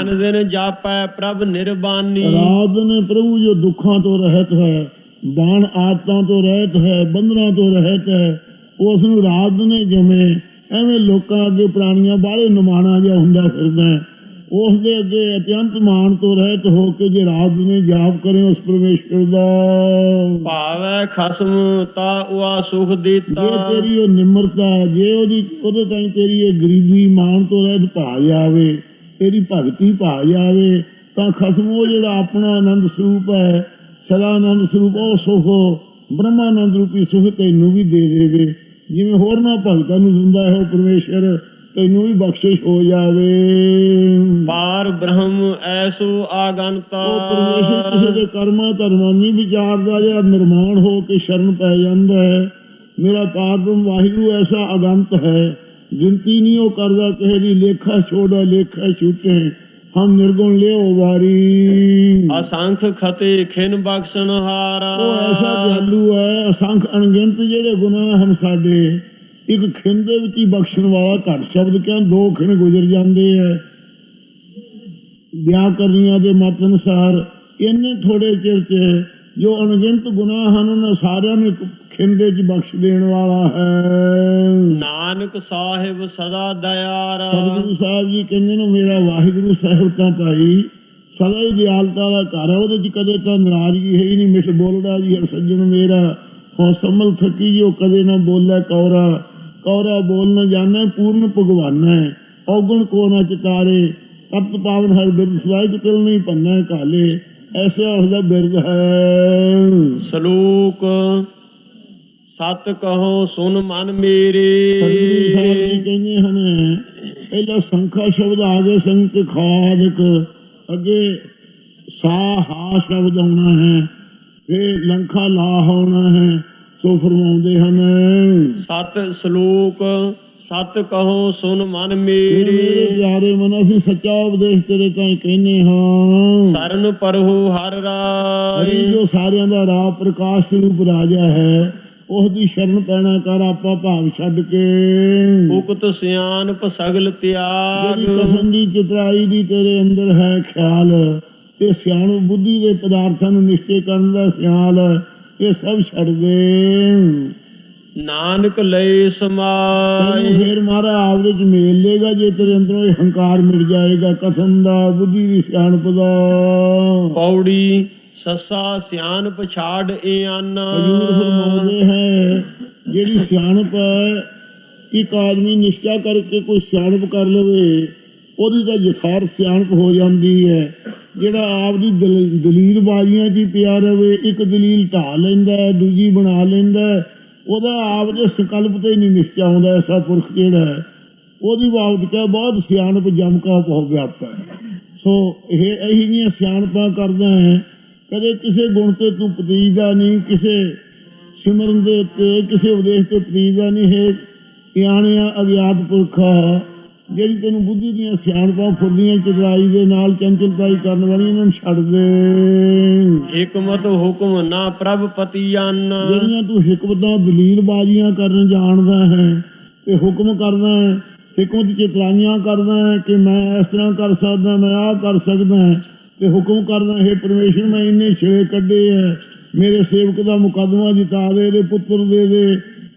Speaker 1: ਅਨ ਦਿਨ ਜਾਪੈ ਪ੍ਰਭ ਨਿਰਬਾਨੀ
Speaker 2: ਰਾਤ ਨੇ ਪ੍ਰਭੂ ਜੋ ਦੁੱਖਾਂ ਤੋਂ ਰਹਿਤ ਹੈ ਬਾਣ ਆਦਤਾਂ ਤੋਂ ਰਹਿਤ ਹੈ ਬੰਧਨਾਂ ਤੋਂ ਰਹਿਤ ਹੈ ਉਸ ਨੂੰ ਰਾਤ ਨੇ ਜਿਵੇਂ ਐਵੇਂ ਲੋਕਾਂ ਅੱਗੇ ਪ੍ਰਾਣੀਆਂ ਬਾਹਲੇ ਨਿਮਾਣਾ ਜਿਹਾ ਹੁੰਦਾ ਫਿਰਦਾ ਹੈ। ਉਸ ਦੇ ਅੱਗੇ ਅਤਿਅੰਤ ਮਾਣ ਤੋਂ ਰਹਿਤ ਹੋ ਕੇ ਜੇ ਰਾਤ ਨੇ ਜਾਪ ਕਰੇ ਉਸ ਪਰਮੇਸ਼ਰ ਦਾ।
Speaker 1: ਭਾਵੈ ਖਸਮ ਤਾ ਉਆ ਸੁਖ ਦਿੱਤਾ।
Speaker 2: ਜੇ ਤੇਰੀ ਉਹ ਨਿਮਰਤਾ ਜੇ ਉਹਦੀ ਉਹਦੇ ਤਾਈਂ ਤੇਰੀ ਇਹ ਗਰੀਬੀ ਮਾਣ ਤੋਂ ਰਹਿਤ ਭਾ ਜਾਵੇ ਤੇਰੀ ਭਗਤੀ ਭਾ ਜਾਵੇ ਤਾਂ ਖਸਮ ਉਹ ਜਿਹੜਾ ਆਪਣਾ ਆਨੰਦ ਸਰੂਪ ਹੈ ਸਦਾ ਆਨੰਦ ਸਰੂਪ ਉਹ ਸੁਖ ਬ੍ਰਹਮਾਨੰਦ ਰੂਪੀ ਸੁਖ ਤੈਨੂੰ ਵੀ ਦੇ ਦੇਵੇ। ਜਿਵੇਂ ਹੋਰ ਨਾ ਭਗਤਾਂ ਨੂੰ ਦਿੰਦਾ ਹੈ ਉਹ ਪਰਮੇਸ਼ਰ ਤੈਨੂੰ ਵੀ ਬਖਸ਼ਿਸ਼ ਹੋ ਜਾਵੇ।
Speaker 1: ਪਾਰ ਬ੍ਰਹਮ ਐਸੋ ਆਗੰਤਾ
Speaker 2: ਉਹ ਪਰਮੇਸ਼ਰ ਕਿਸੇ ਦੇ ਕਰਮਾਂ ਧਰਮਾਂ ਨਹੀਂ ਵਿਚਾਰਦਾ ਜਿਹੜਾ ਨਿਰਮਾਣ ਹੋ ਕੇ ਸ਼ਰਨ ਪੈ ਜਾਂਦਾ ਹੈ। ਮੇਰਾ ਪਾਰਬ੍ਰਹਮ ਵਾਹਿਗੁਰੂ ਐਸਾ ਅਗੰਤ ਹੈ ਗਿਣਤੀ ਨਹੀਂ ਉਹ ਕਰਦਾ ਕਿਸੇ ਦੀ ਲੇਖਾ ਛੋੜਾ ਲੇਖਾ ਛੂਟੇ। ਹਮ ਨਿਰਗੁਣ ਲਿਓ ਵਾਰੀ।
Speaker 1: ਅਸੰਖ ਖਤੇ ਖਿਨ ਬਖਸ਼ਣ ਹਾਰਾ।
Speaker 2: ਉਹ ਐਸਾ ਦਿਆਲੂ ਹੈ ਅਸੰਖ ਅਣਗਿਣਤ ਜਿਹੜੇ ਗੁਨਾਹ ਹਨ ਸਾਡੇ। ਇੱਕ ਖਿੰਨ ਦੇ ਵਿੱਚ ਹੀ ਬਖਸ਼ਣ ਵਾਲਾ ਘੱਟ ਸ਼ਬਦ ਕਿਉਂ ਦੋ ਖਿੰਨ ਗੁਜ਼ਰ ਜਾਂਦੇ ਐ। ਵਿਆਕਰਨੀਆਂ ਦੇ ਮਤ ਅਨੁਸਾਰ ਇੰਨੇ ਥੋੜੇ ਚਿਰ ਚ ਜੋ ਅਣਗਿਣਤ ਗੁਨਾਹ ਹਨ ਉਹਨਾਂ ਸਾਰਿਆਂ ਨੂੰ ਖਿੰਦੇ ਚ ਬਖਸ਼ ਦੇਣ ਵਾਲਾ ਹੈ।
Speaker 1: ਨਾਨਕ ਸਾਹਿਬ ਸਦਾ ਦਇਆਰਾ।
Speaker 2: ਸਤਿਗੁਰੂ ਸਾਹਿਬ ਜੀ ਕਹਿੰਦੇ ਨੇ ਮੇਰਾ ਵਾਹਿਗੁਰੂ ਸਾਹਿਬ ਤਾਂ ਭਾਈ ਸਦਾ ਹੀ ਦਿਆਲਤਾ ਦਾ ਘਰ ਹੈ ਉਹਦੇ ਚ ਕਦੇ ਤਾਂ ਨਾਰਾਜ਼ਗੀ ਹੈ ਹੀ ਨਹੀਂ ਮਿੱਠ ਬੋਲਦਾ ਜੀ ਹਰ ਸੱਜਣ ਮੇਰਾ ਹੋ ਸਮਲ ਥਕੀ ਜੋ ਕਦੇ ਨਾ ਬੋਲੇ ਕੌਰਾ। ਕੌਰਾ ਬੋਲ ਨਾ ਜਾਣੇ ਪੂਰਨ ਭਗਵਾਨ ਹੈ ਔਗਣ ਕੋ ਨਾ ਚਿਤਾਰੇ ਤਪਤ ਪਾਵਨ ਹਰ ਬਿਰਦ ਸਵਾਈ ਕਿਲ ਨਹੀਂ ਪੰਨਾ ਕਾਲੇ ਐਸਾ ਉਸਦਾ ਬਿਰਦ ਹੈ।
Speaker 1: ਸ਼ਲੋਕ ਸਤ ਕਹੋ ਸੁਨ ਮਨ ਮੇਰੇ।
Speaker 2: ਸਤਿਗੁਰੂ ਸਾਹਿਬ ਜੀ ਕਹਿੰਦੇ ਹਨ ਪਹਿਲਾ ਸੰਖਾ ਸ਼ਬਦ ਆ ਗਏ ਸੰਖ ਖਾਦਕ ਅੱਗੇ ਸਾ ਹਾ ਸ਼ਬਦ ਆਉਣਾ ਹੈ ਤੇ ਲੰਖਾ ਲਾ ਹੋਣਾ ਹੈ ਸੋ ਫਰਮਾਉਂਦੇ ਹਨ
Speaker 1: ਸਤ ਸ਼ਲੋਕ ਸਤ ਕਹੋ ਸੁਨ ਮਨ ਮੇਰੇ।
Speaker 2: ਪਿਆਰੇ ਮਨ ਅਸੀਂ ਸੱਚਾ ਉਪਦੇਸ਼ ਤੇਰੇ ਤਾਈਂ ਕਹਿੰਨੇ ਹਾਂ।
Speaker 1: ਸਰਨ ਪਰਹੂ ਹਰ ਰਾਈ
Speaker 2: ਜੋ ਸਾਰਿਆਂ ਦਾ ਰਾਹ ਪ੍ਰਕਾਸ਼ ਸਰੂਪ ਰਾਜਾ ਹੈ ਉਸ ਦੀ ਸ਼ਰਨ ਪੈਣਾ ਕਰ ਆਪਾ ਭਾਵ ਛੱਡ ਕੇ।
Speaker 1: ਉਕਤ ਸਿਆਨਪ ਸਗਲ ਤਿਆਗ।
Speaker 2: ਕਸਮ ਦੀ ਚਤਰਾਈ ਦੀ ਤੇਰੇ ਅੰਦਰ ਹੈ ਖਿਆਲ ਤੇ ਸਿਆਣੂ ਬੁੱਧੀ ਦੇ ਪਦਾਰਥਾਂ ਨੂੰ ਨਿਸ਼ਚੈ ਕਰਨ ਦਾ ਖਿਆਲ ਇਹ ਸਭ ਛੱਡ ਦੇ
Speaker 1: ਨਾਨਕ
Speaker 2: ਤੈਨੂੰ
Speaker 1: ਸਮਾਈ
Speaker 2: ਫੇਰ ਮਾਰਾ ਆਪ ਵਿੱਚ ਮੇਲ ਲੇਗਾ ਜੇ ਤੇਰੇ ਅੰਦਰੋਂ ਇਹ ਹੰਕਾਰ ਮਿਟ ਜਾਏਗਾ ਕਥਨ ਦਾ ਬੁੱਧੀ ਦੀ ਸਿਆਣਪ ਦਾ।
Speaker 1: ਪੌੜੀ ਸੱਸਾ ਸਿਆਨਪ ਛਾੜ ਏ ਆਨਾ।
Speaker 2: ਹਜੂਰ ਫਰਮਾਉਂਦੇ ਹੈ ਜਿਹੜੀ ਸਿਆਣਪ ਹੈ ਇੱਕ ਆਦਮੀ ਨਿਸ਼ਚਾ ਕਰਕੇ ਕੋਈ ਸਿਆਣਪ ਕਰ ਲਵੇ ਉਹਦੀ ਤਾਂ ਜਥਾਰ ਸਿਆਣਪ ਹੋ ਜਾਂਦੀ ਹੈ। ਜਿਹੜਾ ਆਪ ਦੀ ਦਲ- ਦਲੀਲ ਬਾਜ਼ੀਆਂ 'ਚ ਹੀ ਪਿਆ ਰਵੇ, ਇੱਕ ਦਲੀਲ ਢਾ ਲੈਂਦਾ ਦੂਜੀ ਬਣਾ ਲੈਂਦਾ ਉਹਦਾ ਆਪ ਦੇ ਸੰਕਲਪ ਤੇ ਨਹੀਂ ਨਿਸ਼ਚਾ ਆਉਂਦਾ ਐਸਾ ਪੁਰਖ ਜਿਹੜਾ ਹੈ। ਉਹਦੀ ਬਾਬਤ ਕਹ ਬਹੁਤ ਸਿਆਣਪ ਜਮਕਾ ਹੋ ਵਿਆਪਾ ਹੈ। ਸੋ ਇਹ, ਇਹੀ ਜਿਹੀਆਂ ਸਿਆਣਪਾਂ ਕਰਦਾ ਹੈ, ਕਦੇ ਕਿਸੇ ਗੁਣ ਤੇ ਤੂੰ ਪਤੀਜਦਾ ਨਹੀਂ, ਕਿਸੇ ਸਿਮਰਨ ਦੇ ਉੱਤੇ, ਕਿਸੇ ਉਪਦੇਸ਼ ਤੇ ਪਤੀਜਦਾ ਨਹੀਂ। ਹੈ ਸਿਆਣਿਆ ਅਗਿਆਤ ਪੁਰਖਾ ਜਿਹੜੀ ਤੈਨੂੰ ਬੁੱਧੀ ਦੀਆਂ ਸਿਆਣਪਾਂ ਫੁੱਲੀਆਂ ਚਤਰਾਈ ਦੇ ਨਾਲ ਚੰਚਲਤਾਈ ਕਰਨ ਵਾਲੀ ਇਹਨਾਂ ਨੂੰ ਛੱਡ ਦੇ।
Speaker 1: ਹਕਮਤ ਹੁਕਮ ਨਾ ਪ੍ਰਭ ਪਤੀ ਆਨਾ
Speaker 2: ਜਿਹੜੀਆਂ ਤੂੰ ਹਕਮਤਾਂ ਦਲੀਲ ਬਾਜ਼ੀਆਂ ਕਰਨ ਜਾਣਦਾ ਹੈ ਤੇ ਹੁਕਮ ਕਰਦਾ ਹੈ ਹਕਮਤ ਚਤਰਾਈਆਂ ਕਰਦਾ ਹੈ ਕਿ ਮੈਂ ਇਸ ਤਰ੍ਹਾਂ ਕਰ ਸਕਦਾ ਮੈਂ ਆਹ ਕਰ ਸਕਦਾ ਤੇ ਹੁਕਮ ਕਰਦਾ ਹੈ ਪਰਮੇਸ਼ਰ ਮੈਂ ਇੰਨੇ ਛੇ ਕੱਢੇ ਹੈ ਮੇਰੇ ਸੇਵਕ ਦਾ ਮੁਕੱਦਮਾ ਜਿਤਾ ਦੇ ਦੇ ਪੁੱਤਰ ਦੇ ਦੇ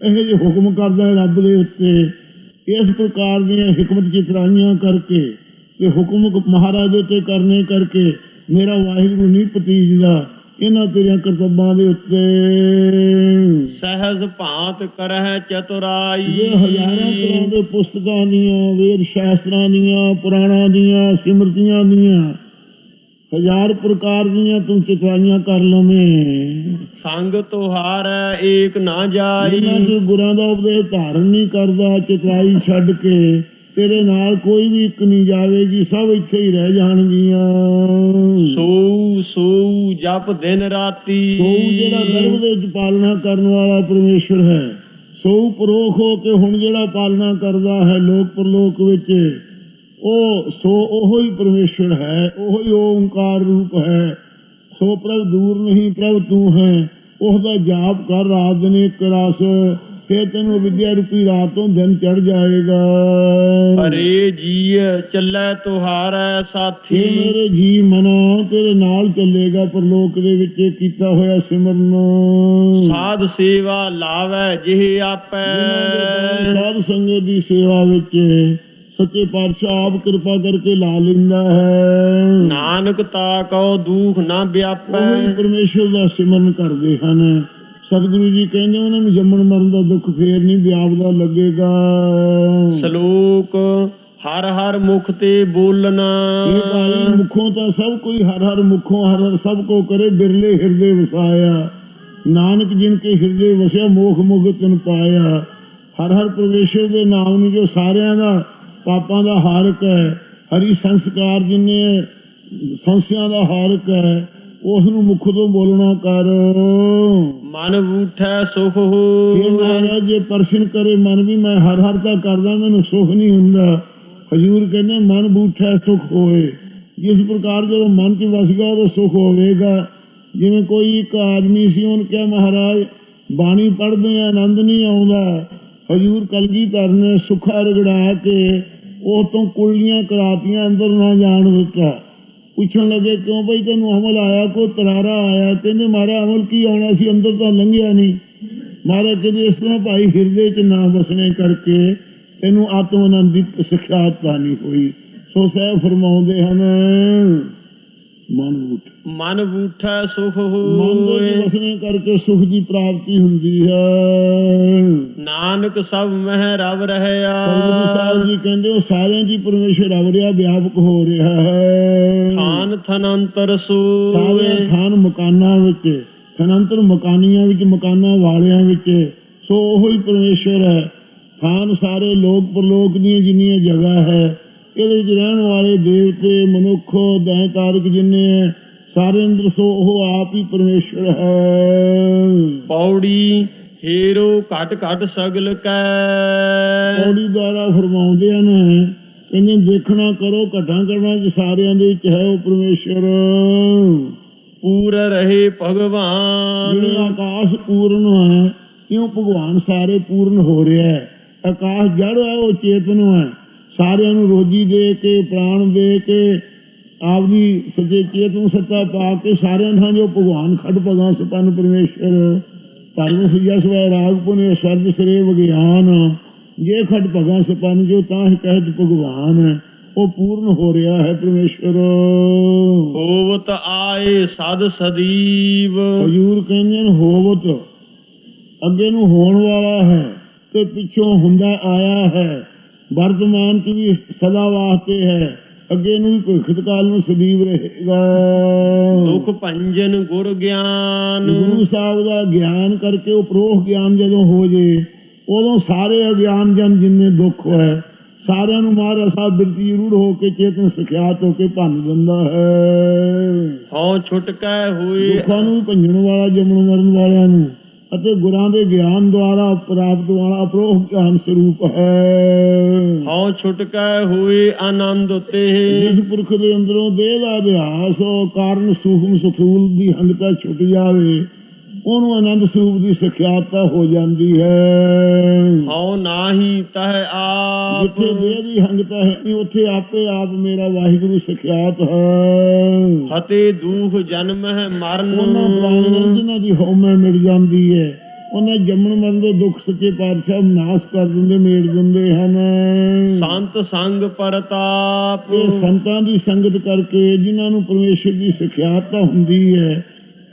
Speaker 2: ਇਹ ਜਿਹੇ ਹੁਕਮ ਕਰਦਾ ਹੈ ਰੱਬ ਦੇ ਉੱਤੇ। ਇਸ ਪ੍ਰਕਾਰ ਦੀਆਂ ਹਕਮਤ ਚਤਰਾਈਆਂ ਕਰਕੇ ਤੇ ਹੁਕਮ ਮਹਾਰਾਜ ਉੱਤੇ ਕਰਨੇ ਕਰਕੇ ਮੇਰਾ ਵਾਹਿਗੁਰੂ ਨਹੀਂ ਪਤੀਜਦਾ ਇਹਨਾਂ ਤੇਰੀਆਂ ਕਰਤੱਬਾਂ ਦੇ ਉੱਤੇ।
Speaker 1: ਸਹਿਜ ਭਾਂਤ ਕਰਹਿ ਚਤੁਰਾਈ।
Speaker 2: ਜੇ ਹਜ਼ਾਰਾਂ ਤਰ੍ਹਾਂ ਦੇ ਪੁਸਤਕਾਂ ਦੀਆਂ ਵੇਦ ਸ਼ਾਸਤਰਾਂ ਦੀਆਂ ਪੁਰਾਣਾਂ ਦੀਆਂ ਸਿਮਰਤੀਆਂ ਦੀਆਂ ਹਜ਼ਾਰ ਪ੍ਰਕਾਰ ਦੀਆਂ ਤੂੰ ਚਤਰਾਈਆਂ ਕਰ ਲਵੇਂ।
Speaker 1: ਸੰਗ ਤੁਹਾਰ ਏਕ ਨਾ ਜਾਈ।
Speaker 2: ਜਿਨ੍ਹਾਂ ਦੇ ਗੁਰਾਂ ਦਾ ਉਪਦੇਸ਼ ਧਾਰਨ ਨਹੀਂ ਕਰਦਾ ਚਤਰਾਈ ਛੱਡ ਕੇ ਤੇਰੇ ਨਾਲ ਕੋਈ ਵੀ ਇੱਕ ਨਹੀਂ ਜਾਵੇਗੀ ਸਭ ਇੱਥੇ ਹੀ ਰਹਿ ਜਾਣਗੀਆਂ।
Speaker 1: ਸੋ ਸੋ ਜਪ ਦਿਨ ਰਾਤੀ।
Speaker 2: ਸੋ ਜਿਹੜਾ ਗਰਭ ਦੇ ਵਿੱਚ ਪਾਲਣਾ ਕਰਨ ਵਾਲਾ ਪਰਮੇਸ਼ਰ ਹੈ ਸੋ ਪਰੋਖ ਹੋ ਕੇ ਹੁਣ ਜਿਹੜਾ ਪਾਲਣਾ ਕਰਦਾ ਹੈ ਲੋਕ ਪਰਲੋਕ ਵਿੱਚ ਉਹ ਸੋ ਉਹੋ ਹੀ ਪਰਮੇਸ਼ਰ ਹੈ ਉਹੋ ਹੀ ਓੰਕਾਰ ਰੂਪ ਹੈ। ਸੋ ਪ੍ਰਭ ਦੂਰ ਨਹੀਂ ਪ੍ਰਭ ਤੂੰ ਹੈ। ਉਹਦਾ ਜਾਪ ਕਰ ਰਾਤ ਦਿਨ ਇੱਕ ਰਸ। ਫਿਰ ਤੈਨੂੰ ਵਿਦਿਆ ਰੂਪੀ ਰਾਤ ਤੋਂ ਦਿਨ ਚੜ ਜਾਏਗਾ।
Speaker 1: ਹਰੇ ਜੀ ਚੱਲੈ ਤੁਹਾਰੈ ਸਾਥੀ।
Speaker 2: ਮੇਰੇ ਜੀ ਮਨੋ ਤੇਰੇ ਨਾਲ ਚੱਲੇਗਾ ਪਰਲੋਕ ਦੇ ਵਿੱਚ ਕੀਤਾ ਹੋਇਆ ਸਿਮਰਨ।
Speaker 1: ਸਾਧ ਸੇਵਾ ਲਾਵੈ ਜਿਹ ਆਪੈ।
Speaker 2: ਸਾਧ ਸੰਗਤ ਦੀ ਸੇਵਾ ਵਿੱਚ। ਸੱਚੇ ਪਾਤਸ਼ਾਹ ਆਪ ਕਿਰਪਾ ਕਰਕੇ ਲਾ ਲੈਂਦਾ ਹੈ।
Speaker 1: ਨਾਨਕ ਤਾ ਕਉ ਦੁਖ ਨਾ ਵਿਆਪੈ।
Speaker 2: ਉਹ ਪਰਮੇਸ਼ਰ ਦਾ ਸਿਮਰਨ ਕਰਦੇ ਹਨ। ਸਤਿਗੁਰੂ ਜੀ ਕਹਿੰਦੇ ਉਹਨਾਂ ਨੂੰ ਜੰਮਣ ਮਰਨ ਦਾ ਦੁੱਖ ਫੇਰ ਨਹੀਂ ਵਿਆਪਦਾ ਲੱਗੇਗਾ।
Speaker 1: ਸ਼ਲੋਕ ਹਰ ਹਰ ਮੁਖ ਤੇ ਬੋਲਣਾ।
Speaker 2: ਇਹ ਭਾਈ ਮੁਖੋਂ ਤਾਂ ਸਭ ਕੋਈ ਹਰ ਹਰ ਮੁਖੋਂ ਹਰ ਹਰ ਸਭ ਕੋ ਕਰੇ ਬਿਰਲੇ ਹਿਰਦੇ ਵਸਾਇਆ। ਨਾਨਕ ਜਿਨ ਕੇ ਹਿਰਦੇ ਵਸਿਆ ਮੋਖ ਮੁਗਤ ਤਨ ਪਾਇਆ। ਹਰ ਹਰ ਪਰਮੇਸ਼ਰ ਦੇ ਨਾਮ ਨੂੰ ਜੋ ਸਾਰਿਆਂ ਦਾ ਪਾਪਾਂ ਦਾ ਹਾਰਕ ਹੈ ਹਰੀ ਸੰਸਕਾਰ ਜਿਨੇ ਸੰਸਿਆਂ ਦਾ ਹਾਰਕ ਹੈ ਉਸ ਨੂੰ ਮੁਖ ਤੋਂ ਬੋਲਣਾ ਕਰ।
Speaker 1: ਮਨ ਬੂਠੈ ਸੁਖ
Speaker 2: ਇਹ
Speaker 1: ਹੋਏ
Speaker 2: ਮਹਾਰਾਜ ਜੇ ਪਰਸ਼ਨ ਕਰੇ ਮਨ ਵੀ ਮੈਂ ਹਰ ਹਰ ਤਾਂ ਕਰਦਾ ਮੈਨੂੰ ਸੁਖ ਨਹੀਂ ਹੁੰਦਾ। ਹਜੂਰ ਕਹਿੰਦੇ ਮਨ ਬੂਠਾ ਸੁਖ ਹੋਏ। ਜਿਸ ਪ੍ਰਕਾਰ ਜਦੋਂ ਮਨ ਚ ਵਸ ਗਿਆ ਉਹਦਾ ਸੁਖ ਹੋਵੇਗਾ। ਜਿਵੇਂ ਕੋਈ ਇੱਕ ਆਦਮੀ ਸੀ ਉਹਨੇ ਕਿਹਾ ਮਹਾਰਾਜ ਬਾਣੀ ਪੜ੍ਹਦੇ ਆ ਆਨੰਦ ਨਹੀਂ ਆਉਂਦਾ। ਹਜੂਰ ਕਲਗੀਧਰ ਨੇ ਸੁਖਾ ਰਗੜਾ ਕੇ ਉਹ ਤੋਂ ਕੁਲੀਆਂ ਕਰਾਤੀਆਂ ਅੰਦਰ ਨਾ ਜਾਣ ਦਿੱਤਾ ਪੁੱਛਣ ਲੱਗੇ ਕਿਉਂ ਬਈ ਤੈਨੂੰ ਅਮਲ ਆਇਆ ਕੋ ਤਰਾਰਾ ਆਇਆ ਕਹਿੰਦੇ ਮਾਰਾ ਅਮਲ ਕੀ ਆਉਣਾ ਸੀ ਅੰਦਰ ਤਾਂ ਲੰਘਿਆ ਨਹੀਂ ਮਹਾਰਾਜ ਕਹਿੰਦੇ ਇਸ ਤਰ੍ਹਾਂ ਭਾਈ ਹਿਰਦੇ ਚ ਨਾ ਵਸਣੇ ਕਰਕੇ ਤੈਨੂੰ ਆਤਮ ਆਨੰਦ ਦੀ ਸਿੱਖਿਆਤ ਨਹੀਂ ਹੋਈ ਸੋ ਸਹਿਬ ਫਰਮਾਉਂਦੇ ਹਨ ਮਨ ਉਠ
Speaker 1: ਮਨ ਬੂਠੈ ਸੁਖ
Speaker 2: ਮਨ ਦੇ
Speaker 1: ਹੋਏ।
Speaker 2: ਵਿੱਚ ਵਸਣੇ ਕਰਕੇ ਸੁਖ ਦੀ ਪ੍ਰਾਪਤੀ ਹੁੰਦੀ ਹੈ।
Speaker 1: ਨਾਨਕ ਸਭ ਮਹਿ ਰਵ ਰਹਿਆ
Speaker 2: ਸਾਹਿਬ ਜੀ ਕਹਿੰਦੇ ਉਹ ਸਾਰਿਆਂ ਦੀ ਪਰਮੇਸ਼ਰ ਅਵਰਿਆ ਵਿਆਪਕ ਹੋ ਰਿਹਾ ਹੈ।
Speaker 1: ਥਾਨ ਥਨੰਤਰ
Speaker 2: ਸਾਰੇ
Speaker 1: ਸੂਏ
Speaker 2: ਥਾਨ ਮਕਾਨਾਂ ਵਿੱਚ ਥਨੰਤਰ ਮਕਾਨੀਆਂ ਵਿੱਚ ਮਕਾਨਾਂ ਵਾਲਿਆਂ ਵਿੱਚ ਸੋ ਉਹੋ ਹੀ ਪਰਮੇਸ਼ਰ ਹੈ। ਥਾਨ ਸਾਰੇ ਲੋਕ ਪਰਲੋਕ ਦੀਆਂ ਜਿੰਨੀਆਂ ਜਗ੍ਹਾ ਹੈ ਇਹਦੇ ਵਿੱਚ ਰਹਿਣ ਵਾਲੇ ਦੇਵਤੇ ਮਨੁੱਖ ਦੈਂ ਤਾਰਕ ਜਿੰਨੇ ਹੈ ਸਾਰੇ ਅੰਦਰ ਸੋ ਉਹ ਆਪ ਹੀ ਪਰਮੇਸ਼ਰ ਹੈ।
Speaker 1: ਪੌੜੀ ਹੀਰੋ ਘਟ ਘਟ ਸਗਲ ਕੈ।
Speaker 2: ਪੌੜੀ ਦੁਆਰਾ ਫਰਮਾਉਂਦੇ ਹਨ ਕਹਿੰਦੇ ਦੇਖਣਾ ਕਰੋ ਘਟਾਂ ਕਰਨਾ ਚ ਸਾਰਿਆਂ ਦੇ ਵਿੱਚ ਹੈ ਉਹ ਪਰਮੇਸ਼ਰ
Speaker 1: ਪੂਰ ਰਹੇ ਭਗਵਾਨ।
Speaker 2: ਜਿਹੜੇ ਆਕਾਸ਼ ਪੂਰਨ ਹੈ ਕਿਉਂ ਭਗਵਾਨ ਸਾਰੇ ਪੂਰਨ ਹੋ ਰਿਹਾ ਹੈ? ਆਕਾਸ਼ ਜੜ ਹੈ ਉਹ ਚੇਤਨ ਹੈ ਸਾਰਿਆਂ ਨੂੰ ਰੋਜੀ ਦੇ ਕੇ ਪ੍ਰਾਣ ਦੇ ਕੇ ਆਪਦੀ ਸੱਚੇ ਚੇਤਨ ਸੱਤਾ ਪਾ ਕੇ ਸਾਰਿਆਂ ਥਾਂ ਜੋ ਭਗਵਾਨ ਖੜ ਭਗਾ ਸਪਨ ਪਰਮੇਸ਼ਰ ਧਰਮ ਸਿਆ ਸਵੈ ਰਾਗ ਪੁਨੇ ਸਰਬ ਸਰੇ ਵਿਗਿਆਨ ਜੇ ਖੜ ਭਗਾ ਸਪਨ ਜੋ ਤਾਂ ਹੀ ਕਹਿਤ ਭਗਵਾਨ ਉਹ ਪੂਰਨ ਹੋ ਰਿਹਾ ਹੈ ਪਰਮੇਸ਼ਰ।
Speaker 1: ਹੋਵਤ ਆਏ ਸਦ ਸਦੀਵ।
Speaker 2: ਹਜੂਰ ਕਹਿੰਦੇ ਨੇ ਹੋਵਤ ਅੱਗੇ ਨੂੰ ਹੋਣ ਵਾਲਾ ਹੈ ਤੇ ਪਿੱਛੋਂ ਹੁੰਦਾ ਆਇਆ ਹੈ। ਵਰਤਮਾਨ ਚ ਵੀ ਸਦਾ ਵਾਸਤੇ ਹੈ। ਅੱਗੇ ਨੂੰ ਵੀ ਭਵਿੱਖਤ ਕਾਲ ਨੂੰ ਸਦੀਵ ਰਹੇਗਾ।
Speaker 1: ਦੁਖ ਭੰਜਨ ਗੁਰ ਗਿਆਨ।
Speaker 2: ਗੁਰੂ ਸਾਹਿਬ ਦਾ ਗਿਆਨ ਕਰਕੇ ਉਪਰੋਖ ਗਿਆਨ ਜਦੋਂ ਹੋ ਜੇ ਉਦੋਂ ਸਾਰੇ ਅਗਿਆਨ ਜਨ ਜਿੰਨੇ ਦੁੱਖ ਹੈ ਸਾਰਿਆਂ ਨੂੰ ਮਹਾਰਾਜ ਸਾਹਿਬ ਬਿਰਤੀ ਰੂੜ ਹੋ ਕੇ ਚੇਤਨ ਸਿਖਿਆਤ ਹੋ ਕੇ ਭੰਨ ਦਿੰਦਾ ਹੈ।
Speaker 1: ਹਉ ਛੁਟਕੈ ਹੋਏ।
Speaker 2: ਦੁੱਖਾਂ ਨੂੰ ਭੰਜਣ ਵਾਲਾ ਜੰਮਣ ਮਰਨ ਵਾਲਿਆਂ ਨੂੰ ਅਤੇ ਗੁਰਾਂ ਦੇ ਗਿਆਨ ਦੁਆਰਾ ਪ੍ਰਾਪਤ ਵਾਲਾ ਅਪਰੋਖ ਗਿਆਨ ਸਰੂਪ ਹੈ।
Speaker 1: ਹਉ ਛੁਟਕੈ ਹੋਏ ਆਨੰਦ ਤੇ
Speaker 2: ਜਿਸ ਪੁਰਖ ਦੇ ਅੰਦਰੋਂ ਦੇਹ ਦਾ ਅਭਿਆਸ ਉਹ ਕਾਰਨ ਸੂਖਮ ਸਥੂਲ ਦੀ ਹੰਗਤਾ ਛੁੱਟ ਜਾਵੇ। ਉਹਨੂੰ ਆਨੰਦ ਸਰੂਪ ਦੀ ਸਿਖਿਆਤਾ ਹੋ ਜਾਂਦੀ ਹੈ।
Speaker 1: ਹਉ ਨਾਹੀ ਤਹ ਆਪ।
Speaker 2: ਜਿੱਥੇ ਦੀ ਹੰਗਤਾ ਹੈ ਨਹੀਂ ਉੱਥੇ ਆਪੇ ਆਪ ਮੇਰਾ ਵਾਹਿਗੁਰੂ ਸਿਖਿਆਤ ਹੈ।
Speaker 1: ਫਤੇ ਦੂਖ ਜਨਮ ਹੈ ਮਰਨ।
Speaker 2: ਉਹਨਾਂ ਪ੍ਰਾਣੀਆਂ ਜਿਨ੍ਹਾਂ ਦੀ ਹਉਮੈ ਮਿਟ ਜਾਂਦੀ ਹੈ ਉਹਨਾਂ ਜੰਮਣ ਮਰਨ ਦੇ ਦੁੱਖ ਸੱਚੇ ਪਾਤਸ਼ਾਹ ਨਾਸ਼ ਕਰ ਦਿੰਦੇ ਮੇੜ ਦਿੰਦੇ ਹਨ।
Speaker 1: ਸੰਤ ਸੰਗ ਪਰਤਾਪ।
Speaker 2: ਇਹ ਸੰਤਾਂ ਦੀ ਸੰਗਤ ਕਰਕੇ ਜਿਨ੍ਹਾਂ ਨੂੰ ਪਰਮੇਸ਼ਰ ਦੀ ਸਿਖਿਆਤਾ ਹੁੰਦੀ ਹੈ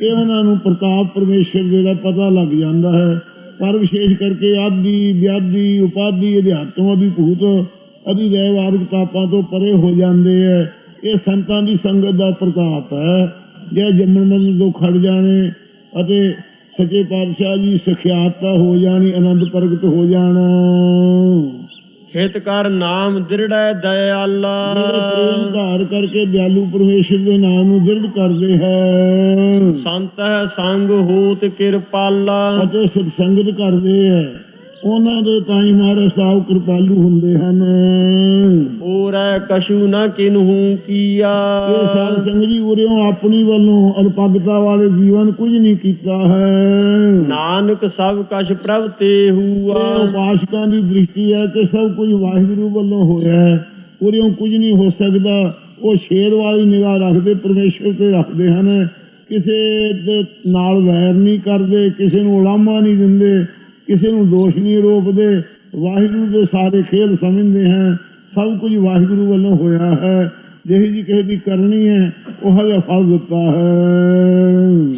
Speaker 2: ਇਹ ਉਹਨਾਂ ਨੂੰ ਪ੍ਰਤਾਪ ਪਰਮੇਸ਼ਰ ਦੇ ਦਾ ਪਤਾ ਲੱਗ ਜਾਂਦਾ ਹੈ। ਪਰ ਵਿਸ਼ੇਸ਼ ਕਰਕੇ ਆਦੀ, ਵਿਆਦੀ, ਉਪਾਦੀ, ਅਧਿਆਤਮ ਅਭਿਭੂਤ ਅਧਿ ਦੇਵਾਰਗ ਤਾਪਾਂ ਤੋਂ ਪਰੇ ਹੋ ਜਾਂਦੇ ਹੈ। ਇਹ ਸੰਤਾਂ ਦੀ ਸੰਗਤ ਦਾ ਪ੍ਰਤਾਪ ਹੈ। ਜੇ ਜੰਮਣ ਮਰਨ ਤੋਂ ਖੜ ਜਾਣੇ ਅਤੇ ਸੱਚੇ ਪਾਤਸ਼ਾਹ ਜੀ ਸਿਖਿਆਤਾ ਹੋ ਜਾਣੀ, ਆਨੰਦ ਪ੍ਰਗਟ ਹੋ ਜਾਣਾ।
Speaker 1: ਹਿਤ ਕਰ ਨਾਮ ਦ੍ਰਿੜੈ ਦਇਆਲਾ।
Speaker 2: ਪ੍ਰੇਮ ਧਾਰ ਕਰਕੇ ਦਿਆਲੂ ਪਰਮੇਸ਼ਰ ਦੇ ਨਾਮ ਨੂੰ ਦ੍ਰਿੜ ਕਰਦੇ ਹੈ।
Speaker 1: ਸੰਤ ਹੈ ਸੰਗ ਹੋਤ ਕਿਰਪਾਲਾ।
Speaker 2: ਅਤੇ ਸਤਸੰਗਤ ਕਰਦੇ ਹੈ। ਉਹਨਾਂ ਦੇ ਤਾਂ ਹੀ ਮਹਾਰਾਜ ਸਾਹਿਬ ਕਿਰਪਾਲੂ ਹੁੰਦੇ ਹਨ।
Speaker 1: ਓਰੈ ਕਛੂ ਨ ਕਿਨਹੂ ਕੀਆ।
Speaker 2: ਇਹ ਸਾਧ ਸੰਗਤ ਜੀ ਉਰਿਓਂ ਆਪਣੀ ਵੱਲੋਂ ਅਲਪਗਤਾ ਵਾਲੇ ਜੀਵਨ ਕੁਝ ਨਹੀਂ ਕੀਤਾ ਹੈ।
Speaker 1: ਨਾਨਕ ਸਭ ਕਛ ਪ੍ਰਭ ਤੇ ਹੂਆ।
Speaker 2: ਉਪਾਸਕਾਂ ਦੀ ਦ੍ਰਿਸ਼ਟੀ ਹੈ ਕਿ ਸਭ ਕੁਝ ਵਾਹਿਗੁਰੂ ਵੱਲੋਂ ਹੋਇਆ ਹੈ। ਉਰਿਓਂ ਕੁਝ ਨਹੀਂ ਹੋ ਸਕਦਾ। ਉਹ ਸ਼ੇਰ ਵਾਲੀ ਨਿਗਾਹ ਰੱਖਦੇ ਪਰਮੇਸ਼ਰ ਤੇ ਰੱਖਦੇ ਹਨ। ਕਿਸੇ ਦੇ ਨਾਲ ਵੈਰ ਨਹੀਂ ਕਰਦੇ ਕਿਸੇ ਨੂੰ ਉਲਾਮਾ ਨਹੀਂ ਦਿੰਦੇ। ਕਿਸੇ ਨੂੰ ਦੋਸ਼ ਨਹੀਂ ਰੋਪਦੇ ਵਾਹਿਗੁਰੂ ਦੇ ਸਾਰੇ ਖੇਲ ਸਮਝਦੇ ਹਨ ਸਭ ਕੁਝ ਵਾਹਿਗੁਰੂ ਵੱਲੋਂ ਹੋਇਆ ਹੈ, ਜਿਹੀ ਜੀ ਕਿਸੇ ਦੀ ਕਰਨੀ ਹੈ, ਉਹ ਹਜਾ ਫਲ ਦਿੱਤਾ ਹੈ।